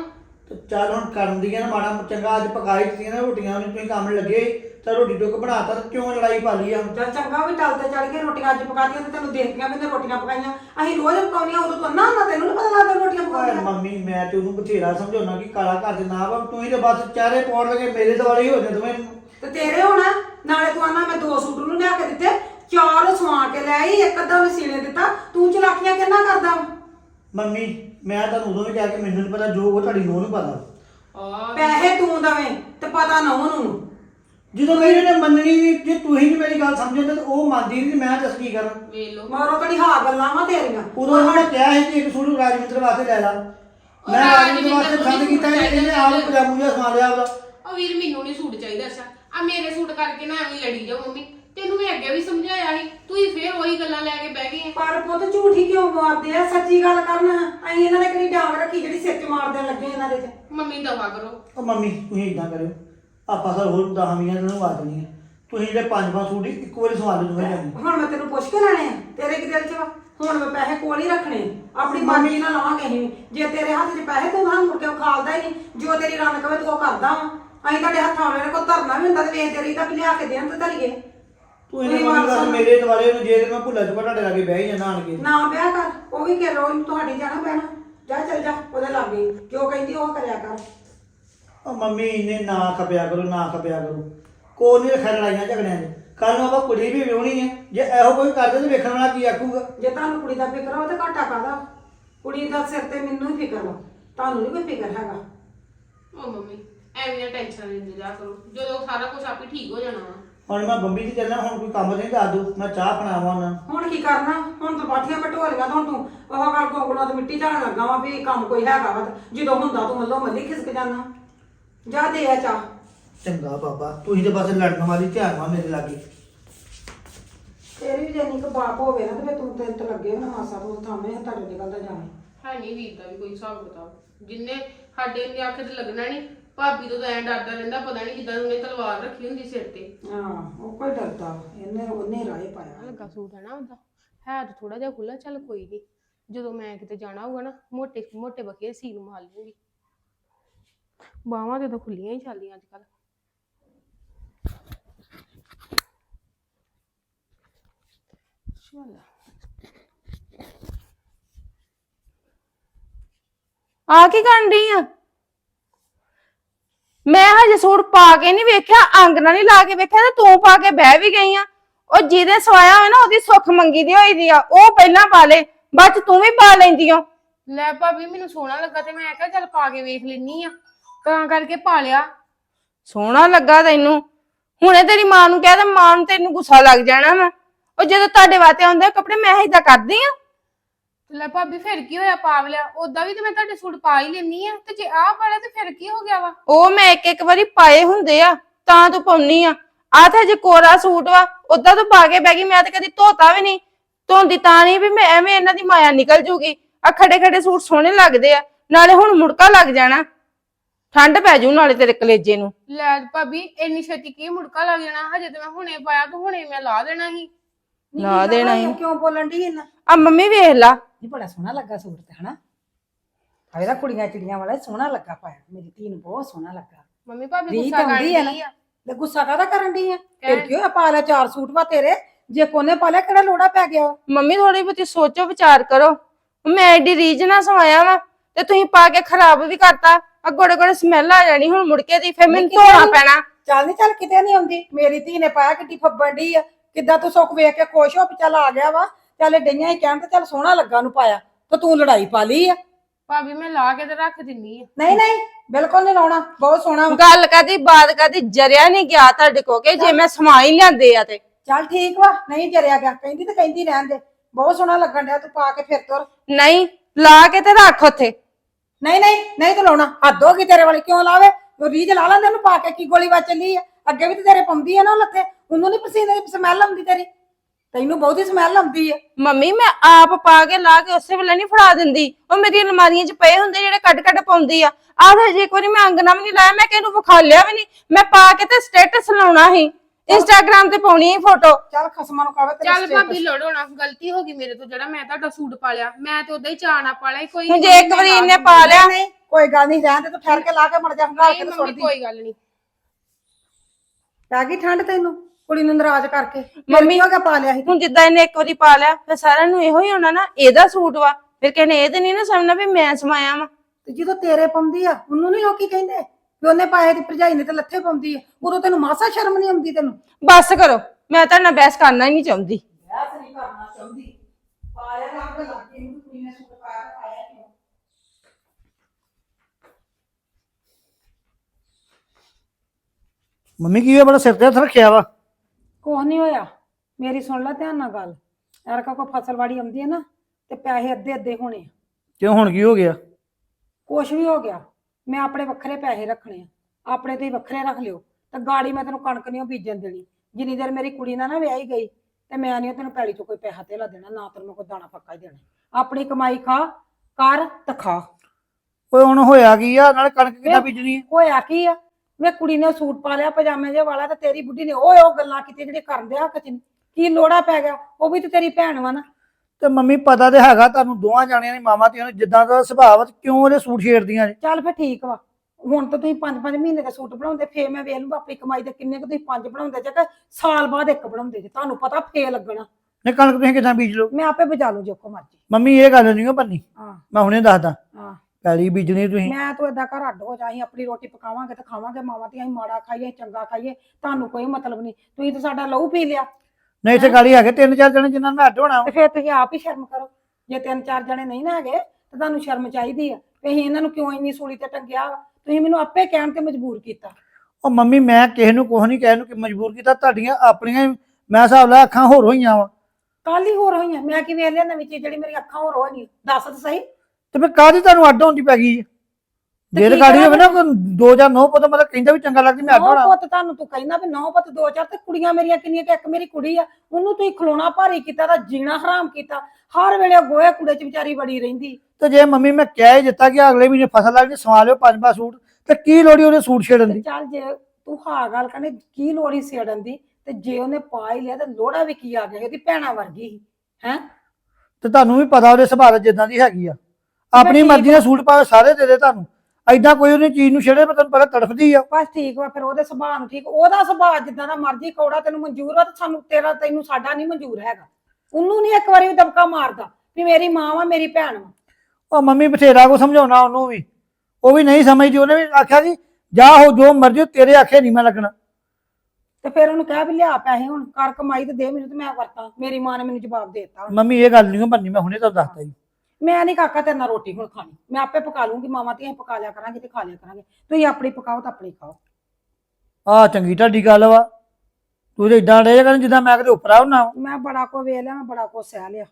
ਤੇ ਚੱਲ ਹੁਣ ਕਰਨ ਦੀਆਂ ਨਾ ਮਾੜਾ ਚੰਗਾ ਅੱਜ ਪਕਾਈ ਦਿੱਤੀਆਂ ਨਾ ਰੋਟੀਆਂ ਉਹਨੇ ਤੁਸੀਂ ਕੰਮ ਲੱਗੇ ਤਾਂ ਰੋਟੀ ਟੁੱਕ ਬਣਾਤਾ ਤੇ ਕਿਉਂ ਲੜਾਈ ਪਾ ਲਈ ਆ ਹੁਣ? ਜਦ ਚੰਗਾ ਵੀ ਟਲ ਤੇ ਚੜ ਕੇ ਰੋਟੀਆਂ ਅੱਜ ਪਕਾਤੀਆਂ ਤੇ ਤੈਨੂੰ ਦੇਖਦੀਆਂ ਵੀ ਤੇ ਰੋਟੀਆਂ ਪਕਾਈਆਂ। ਅਸੀਂ ਰੋਜ਼ ਪਕਾਉਣੀਆਂ ਉਦੋਂ ਤਾਂ ਨਾ ਨਾ ਤੈਨੂੰ ਨੀ ਪਤਾ ਲੱਗਦਾ ਰੋਟੀਆਂ ਓਏ ਪਕਾਉਣੀਆਂ ਮੰਮੀ ਮੈਂ ਤੇ ਉਹਨੂੰ ਬਥੇਰਾ ਸਮਝਾਉਣਾ ਕਿ ਕਾਲਾ ਘਰ ਦੇ ਨਾ ਵਾ ਤੂੰ ਹੀ ਤੇ ਬਸ ਚਾਰੇ ਪੌੜ ਲਗੇ ਮੇਰੇ ਦੁਆਲੇ ਹੀ ਹੋ ਜਾ ਦੋਵੇਂ। ਤੇ ਤੇਰੇ ਹੋਣਾ ਨਾਲੇ ਤੂੰ ਆਨਾ ਮੈਂ ਦੋ ਸੂਟ ਨੂੰ ਲਿਆ ਕੇ ਦਿੱਤੇ ਚਾਰ ਸਵਾ ਕੇ ਲੈ ਆਈ ਇੱਕ ਅੱਧਾ ਉਹਨੇ ਸੀਨੇ ਦਿੱਤਾ। ਤੂੰ ਚਲਾਕੀਆਂ ਕਿੰਨਾ ਕਰਦਾ? ਮੰਮੀ ਮੈਂ ਤੁਹਾਨੂੰ ਉਦੋਂ ਵੀ ਕਿਹਾ ਕਿ ਮੈਨੂੰ ਨਹੀਂ ਪਤਾ ਜੋ ਉਹ ਤੁਹਾਡੀ ਨੂੰਹ ਨੂੰ ਪਤਾ। ਆ ਪੈਸੇ ਤੂੰ ਦਵੇਂ ਤੇ ਪਤਾ ਨਾ ਉਹਨੂੰ। ਜਦੋਂ ਮੇਰੇ ਨੇ ਮੰਨਣੀ ਵੀ ਜੇ ਤੂੰ ਹੀ ਨੀ ਮੇਰੀ ਗੱਲ ਸਮਝਦੇ ਤਾਂ ਉਹ ਮੰਨਦੀ ਨਹੀਂ ਮੈਂ ਦੱਸ ਕੀ ਕਰਾਂ? ਵੇਖ ਲਓ। ਮਗਰੋਂ ਤੇਰੀ ਹਾਂ ਗੱਲਾਂ ਵਾ ਤੇਰੀਆਂ। ਉਦੋਂ ਉਹਨੇ ਕਿਹਾ ਸੀ ਕਿ ਇੱਕ ਸੂਟ ਰਾਜਮਿੰਦਰ ਵਾਸਤੇ ਲੈ ਲਾ। ਮੈਂ ਰਾਜਮਿੰਦਰ ਵਾਸਤੇ ਪਸੰਦ ਕੀਤਾ ਕਿ ਇਹਨੇ ਆਪ ਪਜਾਮੂ ਜਿਹਾ ਸਮਾ ਲਿਆ ਉਹਦਾ। ਉਹ ਵੀਰ ਮੈਨੂੰ ਨਹੀਂ ਸੂਟ ਚਾਹੀਦਾ ਅੱਛਾ। ਆ ਮੇਰੇ ਸੂਟ ਕਰਕੇ ਨਾ ਐਵੇਂ ਲੜੀ ਜਾਓ ਮੰਮੀ। ਤੈਨੂੰ ਮੈਂ ਅੱਗੇ ਵੀ ਸਮਝਾਇਆ ਸੀ ਤੂੰ ਹੀ ਫੇਰ ਉਹੀ ਗੱਲਾਂ ਲੈ ਕੇ ਬਹਿ ਗਈ ਆਂ। ਪਰ ਪੁੱਤ ਝੂਠੀ ਕਿਉਂ ਮਾਰਦੇ ਆ? ਸੱਚੀ ਗੱਲ ਕਰਨਾ ਅਸੀਂ ਇਹਨਾਂ ਨੇ ਕਿਹੜੀ ਡਾਂਗ ਰੱਖੀ ਜਿਹੜੀ ਸਿਰ 'ਚ ਮਾਰਦੇ ਲੱਗੇ ਇਹਨਾਂ ਦੇ ਤੇ ਮੰਮੀ ਦਵਾ ਕਰੋ। ਉਹ ਮੰਮੀ ਤੁਸੀਂ ਇਦਾਂ ਕਰਿਓ। ਆ ਫਸਲ ਹੋਰ ਦਹਾਵੀਆਂ ਨੂੰ ਆ ਜਾਣੀ ਹੈ ਤੁਸੀਂ ਜਿਹੜੇ ਪੰਜ ਪੰਜ ਸੂਟ ਇੱਕੋ ਵਾਰੀ ਸਵਾ ਲਓ ਦੋਵੇਂ ਜਾਣੀ ਹੁਣ ਮੈਂ ਤੈਨੂੰ ਪੁੱਛ ਕੇ ਲੈਣੇ ਆ ਤੇਰੇ ਕੀ ਦਿਲ 'ਚ ਵਾ? ਹੁਣ ਮੈਂ ਪੈਸੇ ਕੋਲ ਹੀ ਰੱਖਣੇ ਆਪਣੀ ਮਰਜ਼ੀ ਨਾਲ ਲਾਵਾਂਗੇ ਅਸੀਂ। ਜੇ ਤੇਰੇ ਹੱਥ 'ਚ ਪੈਸੇ ਤੂੰ ਹਾਂ ਮੁੜ ਕੇ ਖਾਲਦਾ ਹੀ ਨਹੀਂ। ਜੋ ਤੇਰੀ ਰੰਨ ਕਵੇ ਤੂੰ ਉਹ ਕਰਦਾ ਵਾ। ਅਸੀਂ ਤੁਹਾਡੇ ਹੱਥਾਂ ਵਾਲੇ ਕੋ ਧਰਨਾ ਵੀ ਹੁੰਦਾ ਤੇ ਵੇਖ ਤੇਰੀ ਤਾਂ ਵੀ ਲਿਆ ਕੇ ਦੇਣ ਤੇ ਧਰੀਏ। ਤੂੰ ਇਹਨੇ ਦੱਸ ਮੇਰੇ ਦੁਆਲੇ ਨੂੰ ਜੇ ਤੇ ਮੈਂ ਭੁੱਲਾ ਚੁੱਕਾ ਤੁਹਾਡੇ ਲਾਗੇ ਬਹਿ ਹੀ ਜਾਣਾ ਆਣ ਕੇ ਨਾ ਵਿਆਹ ਕਰ ਉਹ ਵੀ ਕਿ ਰੋਜ਼ ਤੁਹਾਡੀ ਜਾਣਾ ਪੈਣਾ। ਜਾ ਚੱਲ ਜਾ ਉਹਦੇ ਲਾਗੇ। ਜੋ ਕਹਿੰਦੀ ਉਹ ਕਰਿਆ ਕਰ। ਉਹ ਮੰਮੀ ਇਹਨੇ ਨਾ ਖਪਿਆ ਕਰੋ ਨਾ ਖਪਿਆ ਕਰੋ। ਕੋਈ ਨਹੀਂ ਰੱਖਿਆ ਲੜਾਈਆਂ ਝਗੜਿਆਂ 'ਚ। ਕੱਲ ਨੂੰ ਆਪਾਂ ਕੁੜੀ ਵੀ ਵਿਆਹਣੀ ਹੈ ਜੇ ਇਹੋ ਕੋਈ ਕਰਦੇ ਤੇ ਵੇਖਣ ਵਾਲਾ ਕੀ ਆਖੂਗਾ? ਜੇ ਤੁਹਾਨੂੰ ਕੁੜੀ ਦਾ ਫਿਕਰ ਹੋ ਤੇ ਘਾਟਾ ਕਾਦਾ ਕੁੜੀ ਦਾ ਸਿਰ ਤੇ ਮੈਨੂੰ ਹੀ ਫਿਕਰ ਵਾ ਤੁਹਾਨੂੰ ਨਹੀਂ ਕੋਈ ਫਿਕਰ ਹੈਗਾ। ਉਹ ਮੰਮੀ ਐਵੇਂ ਨਾ ਟੈਨਸ਼ਨ ਲੈਂਦੇ ਜਾ ਕਰੋ। ਜਦੋਂ ਸਾਰਾ ਕੁਝ ਆਪੇ ਠੀਕ ਹੋ ਜਾਣਾ ਵਾ। ਹੁਣ ਮੈਂ ਬੰਬੀ ਦੀ ਚੱਲਣਾ ਹੁਣ ਕੋਈ ਕੰਮ ਨਹੀਂ ਦੱਸ ਦੂ ਮੈਂ ਚਾਹ ਬਣਾਵਾਂ ਨੂੰ। ਹੁਣ ਕੀ ਕਰਨਾ? ਹੁਣ ਤਾਂ ਬਾਠੀਆਂ ਘਟੋਲੀਆਂ ਤੋਂ ਤੂੰ ਉਹ ਗੱਲ ਕੋਕਣਾ ਤੇ ਮਿੱਟੀ ਝਾੜਨ ਲੱਗਾ ਵਾ ਵੀ ਕੰਮ ਕੋਈ ਹੈਗਾ ਵਾ ਤੇ ਜਦੋਂ ਹੁੰਦਾ ਤੂੰ ਮੱਲੋ ਮੱਲੀ ਖਿਸਕ ਜਾਣਾ ਜਾ ਦੇ ਆ ਚਾਹ। ਚੰਗਾ ਬਾਬਾ ਤੁਸੀਂ ਤੇ ਬਸ ਲੜਨ ਵਾਲੀ ਧਿਆਨ ਵਾ ਮੇਰੇ ਲਾਗੇ। ਤੇਰੀ ਵੀ ਜਨੀ ਕੋ ਬਾਪ ਹੋਵੇ ਨਾ ਤੇ ਫਿਰ ਤੂੰ ਤੇ ਤੇ ਲੱਗੇ ਨਾ ਮਾਸਾ ਤੂੰ ਥਾਮੇ ਤੁਹਾਡੇ ਨਿਕਲਦਾ ਜਾਵੇਂ। ਹੈ ਨਹੀਂ ਵੀਰ ਦਾ ਵੀ ਕੋਈ ਹਿਸਾਬ ਕਿਤਾਬ। ਜਿੰਨੇ ਸਾਡੇ ਆਖੇ ਤੇ ਲੱਗਣਾ ਨਹੀਂ ਭਾਬੀ ਤੋਂ ਤਾਂ ਐਂ ਡਰਦਾ ਰਹਿੰਦਾ ਪਤਾ ਨਹੀਂ ਜਿੱਦਾਂ ਉਹਨੇ ਤਲਵਾਰ ਰੱਖੀ ਹੁੰਦੀ ਸਿਰ ਤੇ। ਹਾਂ ਉਹ ਕੋਈ ਡਰਦਾ। ਵਾ, ਇਹਨੇ ਉਹਨੇ ਰਾਏ ਪਾਇਆ। ਲੱਗਾ ਸੂਟ ਹੈ ਨਾ ਉਹਦਾ। ਹੈ ਤਾਂ ਥੋੜਾ ਜਿਹਾ ਖੁੱਲਾ ਚੱਲ ਕੋਈ ਨਹੀਂ ਜਦੋਂ ਮੈਂ ਕਿਤੇ ਜਾਣਾ ਹੋਊਗਾ ਨਾ ਮੋਟੇ ਮੋਟੇ ਬਕੇ ਸੀਨ ਮਾਰ ਲੂੰਗੀ। ਬਾਹਾਂ ਤੇ ਤਾਂ ਖੁੱਲੀਆਂ ਹੀ ਚੱਲਦੀਆਂ ਅੱਜ ਕੱਲ ਚਲ। ਆ ਕੀ ਕਰਨ ਡਈ ਆ? ਮੈਂ ਹਜੇ ਸੂਟ ਪਾ ਕੇ ਨਹੀਂ ਵੇਖਿਆ ਅੰਗਣਾ ਨਹੀਂ ਲਾ ਕੇ ਵੇਖਿਆ ਤੇ ਤੂੰ ਪਾ ਕੇ ਬਹਿ ਵੀ ਗਈ ਆ। ਉਹ ਜਿਹਦੇ ਸਵਾਇਆ ਹੋਇਆ ਨਾ ਉਹਦੀ ਸੁੱਖ ਮੰਗੀ ਦੀ ਹੋਈ ਦੀ ਆ ਉਹ ਪਹਿਲਾਂ ਪਾ ਲੇ ਬਾਅਦ ਚ ਤੂੰ ਵੀ ਪਾ ਲੈਂਦੀ ਓ। ਲੈ ਭਾਬੀ ਮੈਨੂੰ ਸੋਹਣਾ ਲੱਗਾ ਤੇ ਮੈਂ ਕਿਹਾ ਚੱਲ ਪਾ ਕੇ ਵੇਖ ਲੈਨੀ ਆ। ਤਾਂ ਕਰਕੇ ਪਾ ਲਿਆ। ਸੋਹਣਾ ਲੱਗਾ ਤੈਨੂੰ। ਹੁਣੇ ਤੇਰੀ ਮਾਂ ਨੂੰ ਕਹਿ ਦੇ ਮਾਂ ਨੂੰ ਤੈਨੂੰ ਗੁੱਸਾ ਲੱਗ ਜਾਣਾ ਵਾ। ਉਹ ਜਦੋਂ ਤੁਹਾਡੇ ਵਾਤੇ ਆਉਂਦੇ ਕੱਪੜੇ ਮੈਂ ਏਦਾਂ ਕਰਦੀ ਆ। ਲੈ ਭਾਬੀ ਫਿਰ ਕੀ ਹੋਇਆ ਪਾ ਲਿਆ ਉਦਾਂ ਵੀ ਤੇ ਮੈਂ ਤੁਹਾਡੇ ਸੂਟ ਪਾ ਹੀ ਲੈਨੀ ਆ ਤੇ ਜੇ ਆਹ ਪਾ ਲਿਆ ਤੇ ਫਿਰ ਕੀ ਹੋ ਗਿਆ ਵਾ? ਉਹ ਮੈਂ ਇੱਕ ਇੱਕ ਵਾਰੀ ਪਾਏ ਹੁੰਦੇ ਆ ਤਾਂ ਤੂੰ ਪਾਉਣੀ ਆ। ਆ ਤਾਂ ਜੇ ਕੋਰਾ ਸੂਟ ਵਾ ਉਦਾਂ ਤੂੰ ਪਾ ਕੇ ਬਹਿ ਗਈ ਮੈਂ ਤਾਂ ਕਦੀ ਧੋਤਾ ਵੀ ਨਹੀਂ। ਧੋਂਦੀ ਤਾਂ ਨਹੀਂ ਵੀ ਮੈਂ ਐਵੇਂ ਇਹਨਾਂ ਦੀ ਮਾਇਆ ਨਿਕਲ ਜੂਗੀ। ਆ ਖੜੇ ਖੜੇ ਸੂਟ ਸੋਹਣੇ ਲੱਗਦੇ ਆ ਨਾਲੇ ਹੁਣ ਮੁੜਕਾ ਲੱਗ ਜਾਣਾ। ਠੰਡ ਪੈ ਜੂ ਨਾਲੇ ਤੇਰੇ ਕਲੇਜੇ ਨੂੰ। ਲੈ ਭਾਬੀ ਇੰਨੀ ਛੇਤੀ ਕੀ ਮੁੜਕਾ ਲੱਗ ਜਾਣਾ? ਹਜੇ ਤੇ ਮੈਂ ਹੁਣੇ ਪਾਇਆ ਤੂੰ ਹੁਣੇ ਮੈਂ ਲਾ ਦੇਣਾ ਸੀ। ਲਾ ਦੇਣਾ ਈ। ਕਿਉਂ ਬੋਲਣ ਦੀ ਇਹਨਾਂ ਆ ਮੰਮੀ ਵੇਖ ਲਾ ਨਹੀਂ ਬੜਾ ਸੋਹਣਾ ਲੱਗਾ ਸੂਟ ਤੇ ਹਨਾ ਆਵੇਦਾ ਕੁੜੀਆਂ ਚਿੜੀਆਂ ਵਾਲਾ ਸੋਹਣਾ ਲੱਗਾ ਪਾਇਆ ਮੇਰੀ ਧੀ ਨੂੰ ਬਹੁਤ ਸੋਹਣਾ ਲੱਗਾ। ਮੰਮੀ ਭਾਬੀ ਰੀਤ ਗੁੱਸਾ ਆਉਂਦੀ ਆ ਨਾ। ਕਰਦੀ ਆ। ਲੈ ਗੁੱਸਾ ਕਾਹਦਾ ਕਰਨ ਦੀ ਆ? ਫਿਰ ਕਿਉਂ ਆ ਪਾ ਲੈ ਚਾਰ ਸੂਟ ਵਾ ਤੇਰੇ? ਜੇ ਕੋਨੇ ਪਾ ਲਿਆ ਕਿਹੜਾ ਲੋੜਾ ਪੈ ਗਿਆ? ਮੰਮੀ ਥੋੜੀ ਬਹੁਤੀ ਸੋਚੋ ਵਿਚਾਰ ਕਰੋ। ਮੈਂ ਐਡੀ ਰੀਝ ਨਾਲ ਸਵਾਇਆ ਵਾ ਤੇ ਤੁਸੀਂ ਪਾ ਕੇ ਖਰਾਬ ਵੀ ਕਰਤਾ। ਆ ਗੋੜੇ ਗੋੜੇ ਸਮੈਲ ਆ ਜਾਣੀ ਹੁਣ ਮੁੜ ਕੇ ਦੀ ਫਿਰ ਮੈਨੂੰ ਧੋਣਾ। ਪੈਣਾ। ਚੱਲ ਨਹੀਂ ਚੱਲ ਕਿਤੇ ਨਹੀਂ ਆਉਂਦੀ। ਮੇਰੀ ਧੀ ਨੇ ਪਾਇਆ ਕਿੱਡੀ ਫੱਬਣ ਡਈ ਆ। ਕਿੱਦਾਂ ਤੂੰ ਸੁੱਖ ਵੇਖ ਕੇ ਖੁਸ਼ ਹੋ ਵੀ ਚੱਲ ਆ ਗਿਆ ਵਾ। ਚੱਲ ਡਈਆਂ ਹੀ ਕਹਿਣ ਤੇ ਚੱਲ ਸੋਹਣਾ ਲੱਗਾ ਨੂੰ ਪਾਇਆ ਤੇ ਤੂੰ ਲੜਾਈ ਪਾ ਲਈ ਆ। ਭਾਬੀ ਮੈਂ ਲਾ ਕੇ ਤੇ ਰੱਖ ਦਿੰਨੀ ਆ। ਨਹੀਂ ਨਹੀਂ ਬਿਲਕੁਲ ਨਹੀਂ ਲਾਉਣਾ ਬਹੁਤ ਸੋਹਣਾ ਵਾ। ਗੱਲ ਕਦੀ ਬਾਤ ਕਦੀ ਜਰਿਆ ਨਹੀਂ ਗਿਆ ਤੁਹਾਡੇ ਕੋ ਕਿ ਜੇ ਮੈਂ ਸਮਾਂ ਹੀ ਲਿਆਂਦੇ ਆ ਤੇ। ਚੱਲ ਠੀਕ ਵਾ ਨਹੀਂ ਜਰਿਆ ਗਿਆ ਕਹਿੰਦੀ ਤੇ ਕਹਿੰਦੀ ਰਹਿਣ ਦੇ ਬਹੁਤ ਸੋਹਣਾ ਲੱਗਣ ਡਿਆ ਤੂੰ ਪਾ ਕੇ ਫਿਰ ਤੁਰ। ਨਹੀਂ ਲਾ ਕੇ ਤੇ ਰੱਖ ਉੱਥੇ। ਨਹੀਂ ਨਹੀਂ ਨਹੀਂ ਤੂੰ ਲਾਉਣਾ ਹੱਦ ਹੋ ਗਈ ਤੇਰੇ ਵਾਲੀ ਕਿਉਂ ਲਾਵੇ? ਉਹ ਰੀਜ ਲਾ ਲੈਂਦੇ ਉਹਨੂੰ ਪਾ ਕੇ ਕੀ ਗੋਲੀ ਵੱਜ ਚੱਲੀ ਆ। ਅੱਗੇ ਵੀ ਤੇ ਤੇਰੇ ਪੰਦੀ ਆ ਨਾ ਉਹ ਲੱਥੇ ਉਹਨੂੰ ਨਹੀਂ ਪਸੀਨੇ ਦੀ ਸਮੈਲ ਆਉਂਦੀ ਤੇਰੀ। ਤੈਨੂੰ ਬਹੁਤੀ ਸਮੈਲ ਆਉਂਦੀ ਆ। ਮੰਮੀ ਮੈਂ ਆਪ ਪਾ ਕੇ ਲਾ ਕੇ ਉਸੇ ਵੇਲੇ ਨਹੀਂ ਫੜਾ ਦਿੰਦੀ। ਉਹ ਮੇਰੀ ਅਲਮਾਰੀਆਂ 'ਚ ਪਏ ਹੁੰਦੇ ਜਿਹੜੇ ਕੱਢ ਕੱਢ ਪਾਉਂਦੀ ਆ। ਆਹ ਤਾਂ ਜੇ ਇੱਕ ਵਾਰੀ ਮੈਂ ਅੰਗਨਾ ਵੀ ਨਹੀਂ ਲਾਇਆ ਮੈਂ ਕਿਹਨੂੰ ਵਿਖਾ ਲਿਆ ਵੀ ਨਹੀਂ। ਮੈਂ ਪਾ ਕੇ ਤੇ ਸਟੇਟਸ ਲਾਉਣਾ ਸੀ। ਇੰਸਟਾਗ੍ਰam ਤੇ ਪਾਉਣੀ ਸੀ ਫੋਟੋ ਚੱਲ ਖਸਮਾਂ ਨੂੰ ਕਹਵੇ ਤੇਰੇ ਚੱਲ ਭਾਬੀ ਲੜੋ ਨਾ ਗਲਤੀ ਹੋ ਗਈ ਮੇਰੇ ਤੋਂ ਜਿਹੜਾ ਮੈਂ ਤੁਹਾਡਾ ਸੂਟ ਪਾ ਲਿਆ। ਮੈਂ ਤੇ ਉਦਾਂ ਹੀ ਚਾਣਾ ਪਾ ਲਿਆ ਕੋਈ ਹੁਣ ਜੇ ਇੱਕ ਵਾਰੀ ਇਹਨੇ ਪਾ ਲਿਆ। ਨਹੀਂ ਕੋਈ ਗੱਲ ਨਹੀਂ ਰਹਿਣ ਦੇ ਤੂੰ ਠਹਿਰ ਕੇ ਲਾ ਕੇ ਮੜ ਜਾ ਹੰਗਾਲ ਨਹੀਂ ਕੇ ਮੰਮੀ ਸੁੱਟਦੀ। ਕੋਈ ਗੱਲ ਨਹੀਂ। ਪੈ ਗਈ ਠੰਡ ਤੈਨੂੰ? ਕੁੜੀ ਨੂੰ ਨਾਰਾਜ਼ ਕਰਕੇ ਮੰਮੀ- ਹੋ ਗਿਆ ਪਾ ਲਿਆ ਸੀ? ਹੁਣ ਜਿੱਦਾਂ ਇਹਨੇ ਇੱਕ ਵਾਰੀ ਪਾ ਲਿਆ ਫਿਰ ਸਾਰਿਆਂ ਨੂੰ ਇਹੋ ਹੀ ਹੋਣਾ ਨਾ ਇਹਦਾ ਸੂਟ ਵਾ। ਫਿਰ ਕਹਿੰਦੇ ਇਹ ਤੇ ਨਹੀਂ ਨਾ ਸਮਝਣਾ ਵੀ ਮੈਂ ਸਮਾਇਆ ਵਾ। ਤੇ ਜਦੋਂ ਤੇਰੇ ਪਾਉਂਦੀ ਆ ਉਹਨੂੰ ਨਹੀਂ ਲੋਕੀ ਕਹਿੰਦੇ? ਵੀ ਉਹਨੇ ਪਾਏ ਦੀ ਭਰਜਾਈ ਨੇ ਤੇ ਲੱਥੇ ਪਾਉਂਦੀ ਆ। ਉਦੋਂ ਤੈਨੂੰ ਮਾਸਾ ਸ਼ਰਮ ਨਹੀਂ ਆਉਂਦੀ ਤੈਨੂੰ? ਬਸ ਕਰੋ ਮੈਂ ਤੁਹਾਡੇ ਨਾਲ ਬਹਿਸ ਕਰਨਾ ਹੀ ਨਹੀਂ ਚਾਹੁੰਦੀ। ਵਿਆਹ ਨਹੀਂ ਕਰਨਾ ਚਾਹੁੰਦੀ। ਪਾਇਆ ਲੱਗ ਲੱਗੇ ਨੂੰ ਕੁੜੀ ਨੇ ਸੂਟ ਪਾਇਆ ਤਾਂ ਪਾਇਆ ਕਿਉਂ? ਮੰਮੀ ਕੀ ਹੋਇਆ? ਬੜਾ ਸਿਰ ਤੇ ਹੱਥ ਰੱਖਿਆ ਵਾ। ਕੁਛ ਨਹੀਂ ਹੋਇਆ। ਮੇਰੀ ਸੁਣ ਲੈ ਧਿਆਨ ਨਾਲ ਗੱਲ। ਐਰਕਾ ਕੋ ਫਸਲਵਾੜੀ ਆਉਂਦੀ ਹੈ ਨਾ ਤੇ ਪੈਸੇ ਅੱਧੇ ਅੱਧੇ ਹੋਣੇ ਆ। ਕਿਉਂ ਹੁਣ ਕੀ ਹੋ ਗਿਆ? ਕੁਛ ਵੀ ਹੋ ਗਿਆ। ਮੈਂ ਆਪਣੇ ਵੱਖਰੇ ਪੈਸੇ ਰੱਖਣੇ ਆ। ਆਪਣੇ ਤੇ ਵੱਖਰੇ ਰੱਖ ਲਿਓ। ਤੇ ਗਾੜੀ ਮੈਂ ਤੈਨੂੰ ਕਣਕ ਨਹੀਂ ਬੀਜਣ ਦੇਣੀ। ਜਿੰਨੀ ਦੇਰ ਮੇਰੀ ਕੁੜੀ ਨਾਲ ਨਾ ਵਿਆਹੀ ਗਈ ਤੇ ਮੈਂ ਨਹੀਂ ਤੈਨੂੰ ਪੈਲੀ ਚੋਂ ਕੋਈ ਪੈਸਾ ਧੇਲਾ ਦੇਣਾ ਨਾ ਤੈਨੂੰ ਕੋਈ ਦਾਣਾ ਪੱਕਾ ਹੀ ਦੇਣਾ। ਆਪਣੀ ਕਮਾਈ ਖਾ ਕਰ ਤੇ ਖਾ। ਓਏ ਹੁਣ ਹੋਇਆ ਕੀ ਆ? ਨਾਲੇ ਕਣਕ ਕਿੱਦਾਂ ਬੀਜਣੀ ਆ? ਹੋਇਆ ਕੀ ਆ? ਮੈਂ ਕੁੜੀ ਨੇ ਸੂਟ ਪਾ ਲਿਆ ਪਜਾਮੇ ਜੇ ਵਾਲਾ ਤੇ ਤੇਰੀ ਬੁੱਢੀ ਨੇ ਓਏ ਉਹ ਗੱਲਾਂ ਕੀਤੀਆਂ ਜਿਹੜੇ ਕਰਦੇ ਆ ਕਚਨ ਕੀ ਲੋੜਾ ਪੈ ਗਿਆ? ਉਹ ਵੀ ਤੇ ਤੇਰੀ ਭੈਣ ਵਾ ਨਾ। ਤੇ ਮੰਮੀ ਪਤਾ ਤੇ ਹੈਗਾ ਤੁਹਾਨੂੰ ਦੋਵਾਂ ਜਾਣਿਆਂ ਦੀ ਮਾਮਾ ਤੇ ਜਿੱਦਾਂ ਦਾ ਸੁਭਾਅ ਵਾ ਤੇ ਕਿਉਂ ਉਹਦੇ ਸੂਟ ਛੇੜਦੀਆਂ ਜੇ? ਚੱਲ ਫਿਰ ਠੀਕ ਵਾ। ਹੁਣ ਤਾਂ ਤੁਸੀਂ ਪੰਜ ਪੰਜ ਮਹੀਨੇ ਦੇ ਸੂਟ ਬਣਾਉਂਦੇ ਫੇਰ ਮੈਂ ਵੇਖ ਲੂੰ ਆਪਣੀ ਕਮਾਈ ਦੇ ਕਿੰਨੇ ਕੁ ਤੁਸੀਂ ਪੰਜ ਬਣਾਉਂਦੇ ਜੇ ਕਿ ਸਾਲ ਬਾਅਦ ਇੱਕ ਬਣਾਉਂਦੇ ਜੇ। ਤੁਹਾਨੂੰ ਪਤਾ ਫੇਰ ਲੱਗਣਾ। ਨੇ ਕਣਕ ਤੁਸੀਂ ਕਿੱਦਾਂ ਬੀਜ ਲਓ? ਮੈਂ ਆਪੇ ਬਜਾ ਲੂ ਜੋ ਕੋ ਮਰਜ਼ੀ। ਮੰਮੀ ਇਹ ਗੱਲ ਨਹੀਂ ਓ ਬੰਨੀ। ਹਾਂ। ਮੈਂ ਹੁਣੇ ਦੱਸਦਾ। ਹਾਂ। ਪੈਲੀ ਬੀਜਣੀ ਤੁਸੀਂ। ਮੈਂ ਤਾਂ ਏਦਾਂ ਘਰ ਅੱਡ ਹੋ ਜਾ ਅਸੀਂ ਆਪਣੀ ਰੋਟੀ ਪਕਾਵਾਂਗੇ ਤੇ ਖਾਵਾਂਗੇ ਮਾਵਾਂ ਤੇ ਅਸੀਂ ਮਾੜਾ ਖਾਈਏ ਚੰਗਾ ਖਾਈਏ ਤੁਹਾਨੂੰ ਕੋਈ ਮਤਲਬ ਨਹੀਂ। ਤੁਸੀਂ ਤਾਂ ਸਾਡਾ ਲਹੂ ਪੀ ਲਿਆ। ਨਹੀਂ ਇੱਥੇ ਗਾਲੀ ਹੈਗੇ ਤਿੰਨ ਚਾਰ ਜਣੇ ਜਿਨ੍ਹਾਂ ਨੂੰ ਅੱਡ ਹੋਣਾ ਵਾ। ਤੇ ਫਿਰ ਤੁਸੀਂ ਆਪ ਹੀ ਸ਼ਰਮ ਕਰੋ। ਜੇ ਤਿੰਨ ਚਾਰ ਜਣੇ ਨਹੀਂ ਨਾ ਹੈਗੇ ਤਾਂ ਤੁਹਾਨੂੰ ਸ਼ਰਮ ਚਾਹੀਦੀ ਆ। ਵੀ ਅਸੀਂ ਇਹਨਾਂ ਨੂੰ ਕਿਉਂ ਇੰਨੀ ਸੂਲੀ ਤੇ ਟੰਗਿਆ ਵਾ? ਤੁਸੀਂ ਮੈਨੂੰ ਆਪੇ ਕਹਿਣ ਤੇ ਮਜਬੂਰ ਕੀਤਾ। ਉਹ ਮੰਮੀ ਮੈਂ ਕਿਸੇ ਨੂੰ ਕੁਛ ਨਹੀਂ ਕਹਿਣ ਨੂੰ ਕਿ ਮਜਬੂਰ ਕੀਤਾ ਤੁਹਾਡੀਆਂ ਆਪਣੀਆਂ ਹੀ ਮੈਂ ਹਿਸਾਬ ਲਾ ਅੱਖਾਂ ਹੋਰ ਹੋਈਆਂ ਵਾ। ਕੱਲ ਹੀ ਹੋਰ ਹੋਈਆਂ। ਮੈਂ ਕੀ ਵੇਖ ਲਿਆ ਨਵੀਂ ਚੀਜ਼ ਜਿਹੜੀ ਮੇਰੀ ਅੱਖਾਂ ਹੋਰ ਹੋਣੀ ਦੱਸ ਤਾਂ ਸਹੀ। ਤੇ ਫਿਰ ਕਾਹਦੀ ਤੁਹਾਨੂੰ ਅੱਡ ਹੋਣ ਦੀ ਪੈ ਗਈ? ਜੇ? ਤੇ ਜੇ ਤੇ ਕੀ ਹੋਵੇ ਨਾ ਕੋਈ ਦੋ ਜਾਂ ਨੌ ਪਤਾ ਮਤਲਬ ਕਹਿੰਦਾ ਵੀ ਚੰਗਾ ਲੱਗਦੀ ਮੈਂ ਅੱਡ ਨੌ ਹੋਣਾ। ਪੁੱਤ ਤੁਹਾਨੂੰ ਤੂੰ ਕਹਿੰਦਾ ਵੀ ਨੌ ਪੁੱਤ ਦੋ ਚਾਰ ਤੇ ਕੁੜੀਆਂ ਮੇਰੀਆਂ ਕਿੰਨੀਆਂ ਕਿ ਇੱਕ ਮੇਰੀ ਕੁੜੀ ਆ ਉਹਨੂੰ ਤੁਸੀਂ ਖਲੋਣਾ ਭਾਰੀ ਕੀਤਾ ਤਾਂ ਜੀਣਾ ਹਰਾਮ ਕੀਤਾ। ਹਰ ਵੇਲੇ ਗੋਏ ਕੁੜੇ ਚ ਵਿਚਾਰੀ ਬੜੀ ਰਹਿੰਦੀ। ਤੇ ਜੇ ਮੰਮੀ ਮੈਂ ਕਹਿ ਹੀ ਦਿੱਤਾ ਕਿ ਅਗਲੇ ਮਹੀਨੇ ਫਸਲ ਲੱਗ ਜੀ ਸਵਾ ਲਿਓ ਪੰਜ ਪੰਜ ਸੂਟ ਤੇ ਕੀ ਲੋੜੀ ਉਹਦੇ ਸੂਟ ਛੇੜਨ ਤੇ ਦੀ ਚੱਲ ਜੇ ਤੂੰ ਹਾਂ ਗੱਲ ਕਰਨੀ ਕੀ ਲੋੜੀ ਸੇੜਨ ਦੀ? ਤੇ ਜੇ ਉਹਨੇ ਪਾ ਹੀ ਲਿਆ ਤੇ ਲੋੜਾ ਵੀ ਕੀ ਆ ਗਿਆ ਉਹਦੀ ਭੈਣਾ ਵਰਗੀ ਸੀ ਹੈ? ਤੇ ਤੁਹਾਨੂੰ ਵੀ ਪਤਾ ਉਹਦੇ ਸੁਭਾਅ ਦਾ ਜਿੱਦਾਂ ਦੀ ਹੈਗੀ ਆ। ਆਪਣੀ ਮਰਜ਼ੀ ਨਾਲ ਸੂਟ ਪਾਵੇ ਸਾਰੇ ਦੇ ਦੇ ਤੁਹਾਨੂੰ। ਐਦਾਂ ਕੋਈ ਉਹਨੇ ਚੀਜ਼ ਨੂੰ ਛੇੜੇ ਤੁਹਾਨੂੰ ਪਤਾ ਤੜਫਦੀ ਆ। ਬਸ ਠੀਕ ਵਾ ਫਿਰ ਉਹਦੇ ਸੁਭਾਅ ਨੂੰ ਠੀਕ ਉਹਦਾ ਸੁਭਾਅ ਜਿੱਦਾਂ ਦਾ ਮਰਜ਼ੀ ਕੌੜਾ ਤੈਨੂੰ ਮਨਜ਼ੂਰ ਆ ਤੇ ਸਾਨੂੰ ਤੇਰਾ ਤੈਨੂੰ ਸਾਡਾ ਨਹੀਂ ਮਨਜ਼ੂਰ ਹੈਗਾ। ਉਹਨੂੰ ਨਹੀਂ ਇੱਕ ਵਾਰੀ ਵੀ ਦਬਕਾ ਮਾਰਦਾ ਵੀ ਮੇਰੀ ਮਾਂ ਵਾ ਮੇਰੀ ਭੈਣ ਵਾ। ਉਹ ਮੰਮੀ ਬਥੇਰਾ ਕੋ ਸਮਝਾਉਣਾ ਉਹਨੂੰ ਵੀ। ਉਹ ਵੀ ਨਹੀਂ ਸਮਝਦੀ ਉਹਨੇ ਵੀ ਆਖਿਆ ਕਿ ਜਾ ਹੋ ਜੋ ਮਰਜ਼ੀ ਤੇਰੇ ਆਖੇ ਨਹੀਂ ਮੈਂ ਲੱਗਣਾ। ਤੇ ਫਿਰ ਉਹਨੂੰ ਕਹਿ ਵੀ ਲਿਆ ਪੈਸੇ ਹੁਣ ਕਰ ਕਮਾਈ ਤੇ ਦੇ ਮੈਨੂੰ ਤੇ ਮੈਂ ਵਰਤਾਂ। ਮੇਰੀ ਮਾਂ ਨੇ ਮੈਨੂੰ ਜਵਾਬ ਦੇ ਦਿੱਤਾ। ਮੰਮੀ ਇਹ ਗੱਲ ਨਹੀਂ ਬੰਨੀ ਮੈਂ ਹੁਣੇ ਤਾਂ ਦੱਸਤਾ ਜੀ। ਮੈਂ ਨਹੀਂ ਕਾਕਾ ਤੇਰੇ ਨਾਲ ਰੋਟੀ ਹੁਣ ਖਾਣੀ। ਮੈਂ ਆਪੇ ਪਕਾ ਲੂੰਗੀ ਮਾਵਾਂ ਤੇ ਪਕਾ ਲਿਆ ਕਰਾਂਗੇ ਤੇ ਖਾ ਲਿਆ ਕਰਾਂਗੇ। ਤੁਸੀਂ ਆਪਣੀ ਪਕਾਓ ਤਾਂ ਆਪਣੀ ਖਾਓ। ਆ ਚੰਗੀ ਢਾਡੀ ਗੱਲ ਵਾ। ਤੂੰ ਤੇ ਇਦਾਂ ਡੇ ਕਰਨ ਜਿੱਦਾਂ ਮੈਂ ਕਿਤੇ ਉੱਪਰ ਆਉਣਾ ਮੈਂ ਬੜਾ ਕੋ ਵੇਖ ਲਿਆ ਮੈਂ ਬੜਾ ਕੋ ਸਹਿ ਲਿਆ।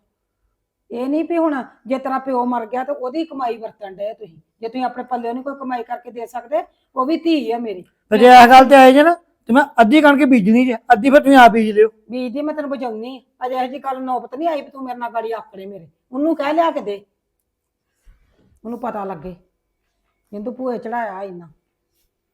ਇਹ ਨਹੀਂ ਵੀ ਹੁਣ ਜੇ ਤੇਰਾ ਪਿਓ ਮਰ ਗਿਆ ਤਾਂ ਉਹਦੀ ਕਮਾਈ ਵਰਤਣ ਡਏ ਤੁਸੀਂ। ਜੇ ਤੁਸੀਂ ਆਪਣੇ ਪੱਲੇ ਨਹੀਂ ਕੋਈ ਕਮਾਈ ਕਰਕੇ ਦੇ ਸਕਦੇ ਉਹ ਵੀ ਧੀ ਆ ਮੇਰੀ। ਤੇ ਜੇ ਇਸ ਗੱਲ ਤੇ ਆਏ ਜੇ ਨਾ ਤੇ ਮੈਂ ਅੱਧੀ ਕਣਕ ਬੀਜਣੀ ਜੇ ਅੱਧੀ ਫਿਰ ਤੁਸੀਂ ਆਪ ਬੀਜ ਲਿਓ। ਬੀਜ ਦੀ ਮੈਂ ਤੈਨੂੰ ਬਚਾਉਣੀ ਅਜੇ ਇਹੋ ਜਿਹੀ ਗੱਲ ਨੌਬਤ ਨਹੀਂ ਆਈ ਵੀ ਤੂੰ ਮੇਰੇ ਨਾਲ ਗਾੜੀ ਆਖੜੇ ਮੇਰੇ। ਉਹਨੂੰ ਕਹਿ ਲਿਆ ਕੇ ਦੇ। ਉਹਨੂੰ ਪਤਾ ਲੱਗੇ। ਜਿੰਦੂ ਭੂਏ ਚੜਾਇਆ ਇੰਨਾ।